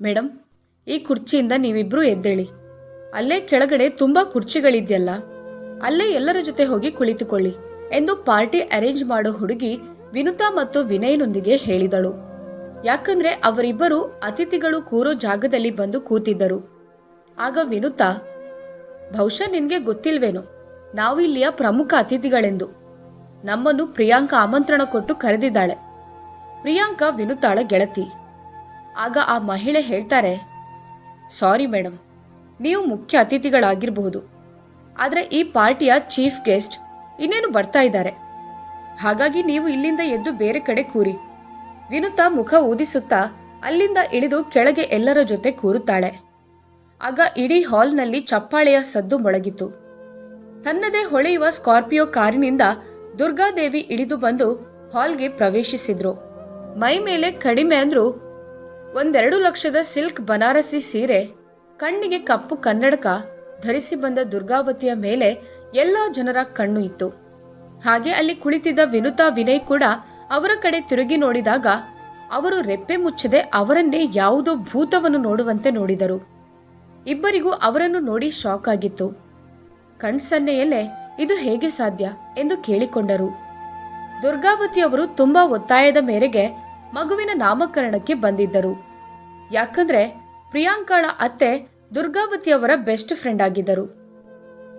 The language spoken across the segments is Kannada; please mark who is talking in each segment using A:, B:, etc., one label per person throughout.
A: ಮೇಡಮ್ ಈ ಕುರ್ಚಿಯಿಂದ ನೀವಿಬ್ರು ಎದ್ದೇಳಿ. ಅಲ್ಲೇ ಕೆಳಗಡೆ ತುಂಬಾ ಕುರ್ಚಿಗಳಿದೆಯಲ್ಲ, ಅಲ್ಲೇ ಎಲ್ಲರ ಜೊತೆ ಹೋಗಿ ಕುಳಿತುಕೊಳ್ಳಿ ಎಂದು ಪಾರ್ಟಿ ಅರೇಂಜ್ ಮಾಡೋ ಹುಡುಗಿ ವಿನುತಾ ಮತ್ತು ವಿನಯ್ನೊಂದಿಗೆ ಹೇಳಿದಳು. ಯಾಕಂದ್ರೆ ಅವರಿಬ್ಬರು ಅತಿಥಿಗಳು ಕೂರೋ ಜಾಗದಲ್ಲಿ ಬಂದು ಕೂತಿದ್ದರು. ಆಗ ವಿನುತಾ, ಬಹುಶಃ ನಿನಗೆ ಗೊತ್ತಿಲ್ವೇನೋ, ನಾವು ಇಲ್ಲಿಯ ಪ್ರಮುಖ ಅತಿಥಿಗಳೆಂದು. ನಮ್ಮನ್ನು ಪ್ರಿಯಾಂಕಾ ಆಮಂತ್ರಣ ಕೊಟ್ಟು ಕರೆದಿದ್ದಾಳೆ. ಪ್ರಿಯಾಂಕಾ ವಿನುತಾಳ ಗೆಳತಿ. ಆಗ ಆ ಮಹಿಳೆ ಹೇಳ್ತಾರೆ, ಸಾರಿ ಮೇಡಮ್ ನೀವು ಮುಖ್ಯ ಅತಿಥಿಗಳಾಗಿರಬಹುದು. ಆದರೆ ಈ ಪಾರ್ಟಿಯ ಚೀಫ್ ಗೆಸ್ಟ್ ಇನ್ನೇನು ಬರ್ತಾ ಇದ್ದಾರೆ. ಹಾಗಾಗಿ ನೀವು ಇಲ್ಲಿಂದ ಎದ್ದು ಬೇರೆ ಕಡೆ ಕೂರಿ. ವಿನುತಾ ಮುಖ ಊದಿಸುತ್ತಾ ಅಲ್ಲಿಂದ ಇಳಿದು ಕೆಳಗೆ ಎಲ್ಲರ ಜೊತೆ ಕೂರುತ್ತಾಳೆ. ಆಗ ಇಡೀ ಹಾಲ್ನಲ್ಲಿ ಚಪ್ಪಾಳೆಯ ಸದ್ದು ಮೊಳಗಿತು ತನ್ನದೇ ಹೊಳೆಯುವ ಸ್ಕಾರ್ಪಿಯೋ ಕಾರಿನಿಂದ ದುರ್ಗಾದೇವಿ ಇಳಿದು ಬಂದು ಹಾಲ್ಗೆ ಪ್ರವೇಶಿಸಿದ್ರು. ಮೈ ಮೇಲೆ ಕಡಿಮೆ ಅಂದ್ರೂ ಒಂದೆರಡು ಲಕ್ಷದ ಸಿಲ್ಕ್ ಬನಾರಸಿ ಸೀರೆ, ಕಣ್ಣಿಗೆ ಕಪ್ಪು ಕನ್ನಡಕ ಧರಿಸಿ ಬಂದ ದುರ್ಗಾವತಿಯ ಮೇಲೆ ಎಲ್ಲ ಜನರ ಕಣ್ಣು ಇತ್ತು. ಹಾಗೆ ಅಲ್ಲಿ ಕುಳಿತಿದ್ದ ವಿನುತಾ ವಿನಯ್ ಕೂಡ ಅವರ ಕಡೆ ತಿರುಗಿ ನೋಡಿದಾಗ ಅವರು ರೆಪ್ಪೆ ಮುಚ್ಚದೆ ಅವರನ್ನೇ ಯಾವುದೋ ಭೂತವನ್ನು ನೋಡುವಂತೆ ನೋಡಿದರು. ಇಬ್ಬರಿಗೂ ಅವರನ್ನು ನೋಡಿ ಶಾಕ್ ಆಗಿತ್ತು. ಕಣ್ಸನ್ನೆಯಲ್ಲೇ ಇದು ಹೇಗೆ ಸಾಧ್ಯ? ಎಂದು ಕೇಳಿಕೊಂಡರು. ದುರ್ಗಾವತಿಯವರು ತುಂಬಾ ಒತ್ತಾಯದ ಮೇರೆಗೆ ಮಗುವಿನ ನಾಮಕರಣಕ್ಕೆ ಬಂದಿದ್ದರು. ಯಾಕಂದ್ರೆ ಪ್ರಿಯಾಂಕಾಳ ಅತ್ತೆ ದುರ್ಗಾವತಿಯವರ ಬೆಸ್ಟ್ ಫ್ರೆಂಡ್ ಆಗಿದ್ದರು.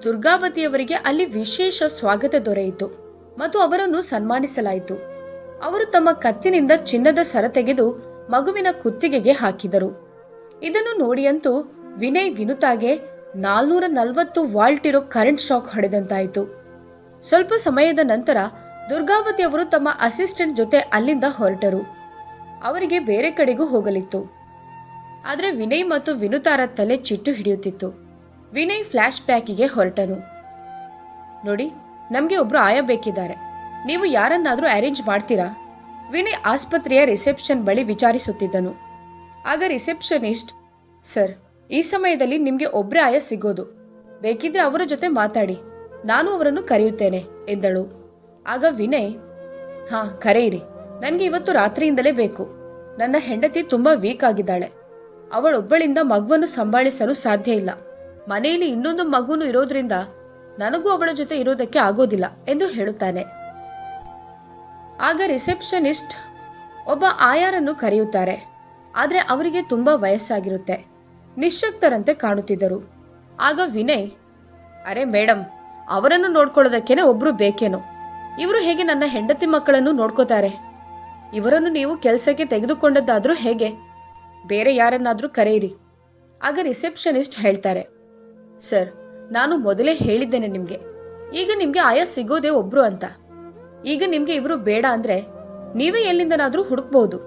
A: ದುರ್ಗಾವತಿಯವರಿಗೆ ಅಲ್ಲಿ ವಿಶೇಷ ಸ್ವಾಗತ ದೊರೆಯಿತು ಮತ್ತು ಅವರನ್ನು ಸನ್ಮಾನಿಸಲಾಯಿತು. ಅವರು ತಮ್ಮ ಕತ್ತಿನಿಂದ ಚಿನ್ನದ ಸರ ತೆಗೆದು ಮಗುವಿನ ಕುತ್ತಿಗೆಗೆ ಹಾಕಿದರು. ಇದನ್ನು ನೋಡಿಯಂತೂ ವಿನಯ್ ವಿನುತಾಗೆ ನಾಲ್ನೂರ ನಲವತ್ತು ವಾಲ್ಟ್ ಇರೋ ಕರೆಂಟ್ ಶಾಕ್ ಹೊಡೆದಂತಾಯಿತು. ಸ್ವಲ್ಪ ಸಮಯದ ನಂತರ ದುರ್ಗಾವತಿಯವರು ತಮ್ಮ ಅಸಿಸ್ಟೆಂಟ್ ಜೊತೆ ಅಲ್ಲಿಂದ ಹೊರಟರು. ಅವರಿಗೆ ಬೇರೆ ಕಡೆಗೂ ಹೋಗಲಿತ್ತು. ಆದರೆ ವಿನಯ್ ಮತ್ತು ವಿನುತಾರ ತಲೆ ಚಿಟ್ಟು ಹಿಡಿಯುತ್ತಿತ್ತು. ವಿನಯ್ ಫ್ಲ್ಯಾಶ್ ಪ್ಯಾಕಿಗೆ ಹೊರಟನು. ನೋಡಿ, ನಮಗೆ ಒಬ್ರು ಆಯ ಬೇಕಿದ್ದಾರೆ. ನೀವು ಯಾರನ್ನಾದರೂ ಅರೇಂಜ್ ಮಾಡ್ತೀರಾ? ವಿನಯ್ ಆಸ್ಪತ್ರೆಯ ರಿಸೆಪ್ಷನ್ ಬಳಿ ವಿಚಾರಿಸುತ್ತಿದ್ದನು. ಆಗ ರಿಸೆಪ್ಷನಿಸ್ಟ್, ಸರ್, ಈ ಸಮಯದಲ್ಲಿ ನಿಮಗೆ ಒಬ್ಬರೇ ಆಯ ಸಿಗೋದು. ಬೇಕಿದ್ರೆ ಅವರ ಜೊತೆ ಮಾತಾಡಿ. ನಾನು ಅವರನ್ನು ಕರೆಯುತ್ತೇನೆ, ಎಂದಳು. ಆಗ ವಿನಯ್, ಹಾ, ಕರೆಯಿರಿ. ನನಗೆ ಇವತ್ತು ರಾತ್ರಿಯಿಂದಲೇ ಬೇಕು. ನನ್ನ ಹೆಂಡತಿ ತುಂಬಾ ವೀಕ್ ಆಗಿದ್ದಾಳೆ. ಅವಳೊಬ್ಬಳಿಂದ ಮಗುವನ್ನು ಸಂಭಾಳಿಸಲು ಸಾಧ್ಯ ಇಲ್ಲ. ಮನೆಯಲ್ಲಿ ಇನ್ನೊಂದು ಮಗುನು ಇರೋದ್ರಿಂದ ನನಗೂ ಅವಳ ಜೊತೆ ಇರೋದಕ್ಕೆ ಆಗೋದಿಲ್ಲ ಎಂದು ಹೇಳುತ್ತಾನೆ. ಆಗ ರಿಸೆಪ್ಷನಿಸ್ಟ್ ಒಬ್ಬ ಆಯಾರನ್ನು ಕರೆಯುತ್ತಾರೆ. ಆದರೆ ಅವರಿಗೆ ತುಂಬಾ ವಯಸ್ಸಾಗಿರುತ್ತೆ. ನಿಶಕ್ತರಂತೆ ಕಾಣುತ್ತಿದ್ದರು. ಆಗ ವಿನಯ್, ಅರೆ ಮೇಡಮ್ ಅವರನ್ನು ನೋಡ್ಕೊಳ್ಳೋದಕ್ಕೇನೆ ಒಬ್ರು ಬೇಕೇನು? ಇವರು ಹೇಗೆ ನನ್ನ ಹೆಂಡತಿ ಮಕ್ಕಳನ್ನು ನೋಡ್ಕೋತಾರೆ? ಇವರನ್ನು ನೀವು ಕೆಲಸಕ್ಕೆ ತೆಗೆದುಕೊಂಡದ್ದಾದರೂ ಹೇಗೆ? ಬೇರೆ ಯಾರನ್ನಾದರೂ ಕರೆಯಿರಿ. ಆಗ ರಿಸೆಪ್ಷನಿಸ್ಟ್ ಹೇಳ್ತಾರೆ, ಸರ್, ನಾನು ಮೊದಲೇ ಹೇಳಿದ್ದೇನೆ ನಿಮಗೆ. ಈಗ ನಿಮಗೆ ಆಯಾ ಸಿಗೋದೇ ಒಬ್ರು ಅಂತ. ಈಗ ನಿಮಗೆ ಇವರು ಬೇಡ ಅಂದ್ರೆ ನೀವೇ ಎಲ್ಲಿಂದನಾದರೂ ಹುಡುಕ್ಬಹುದು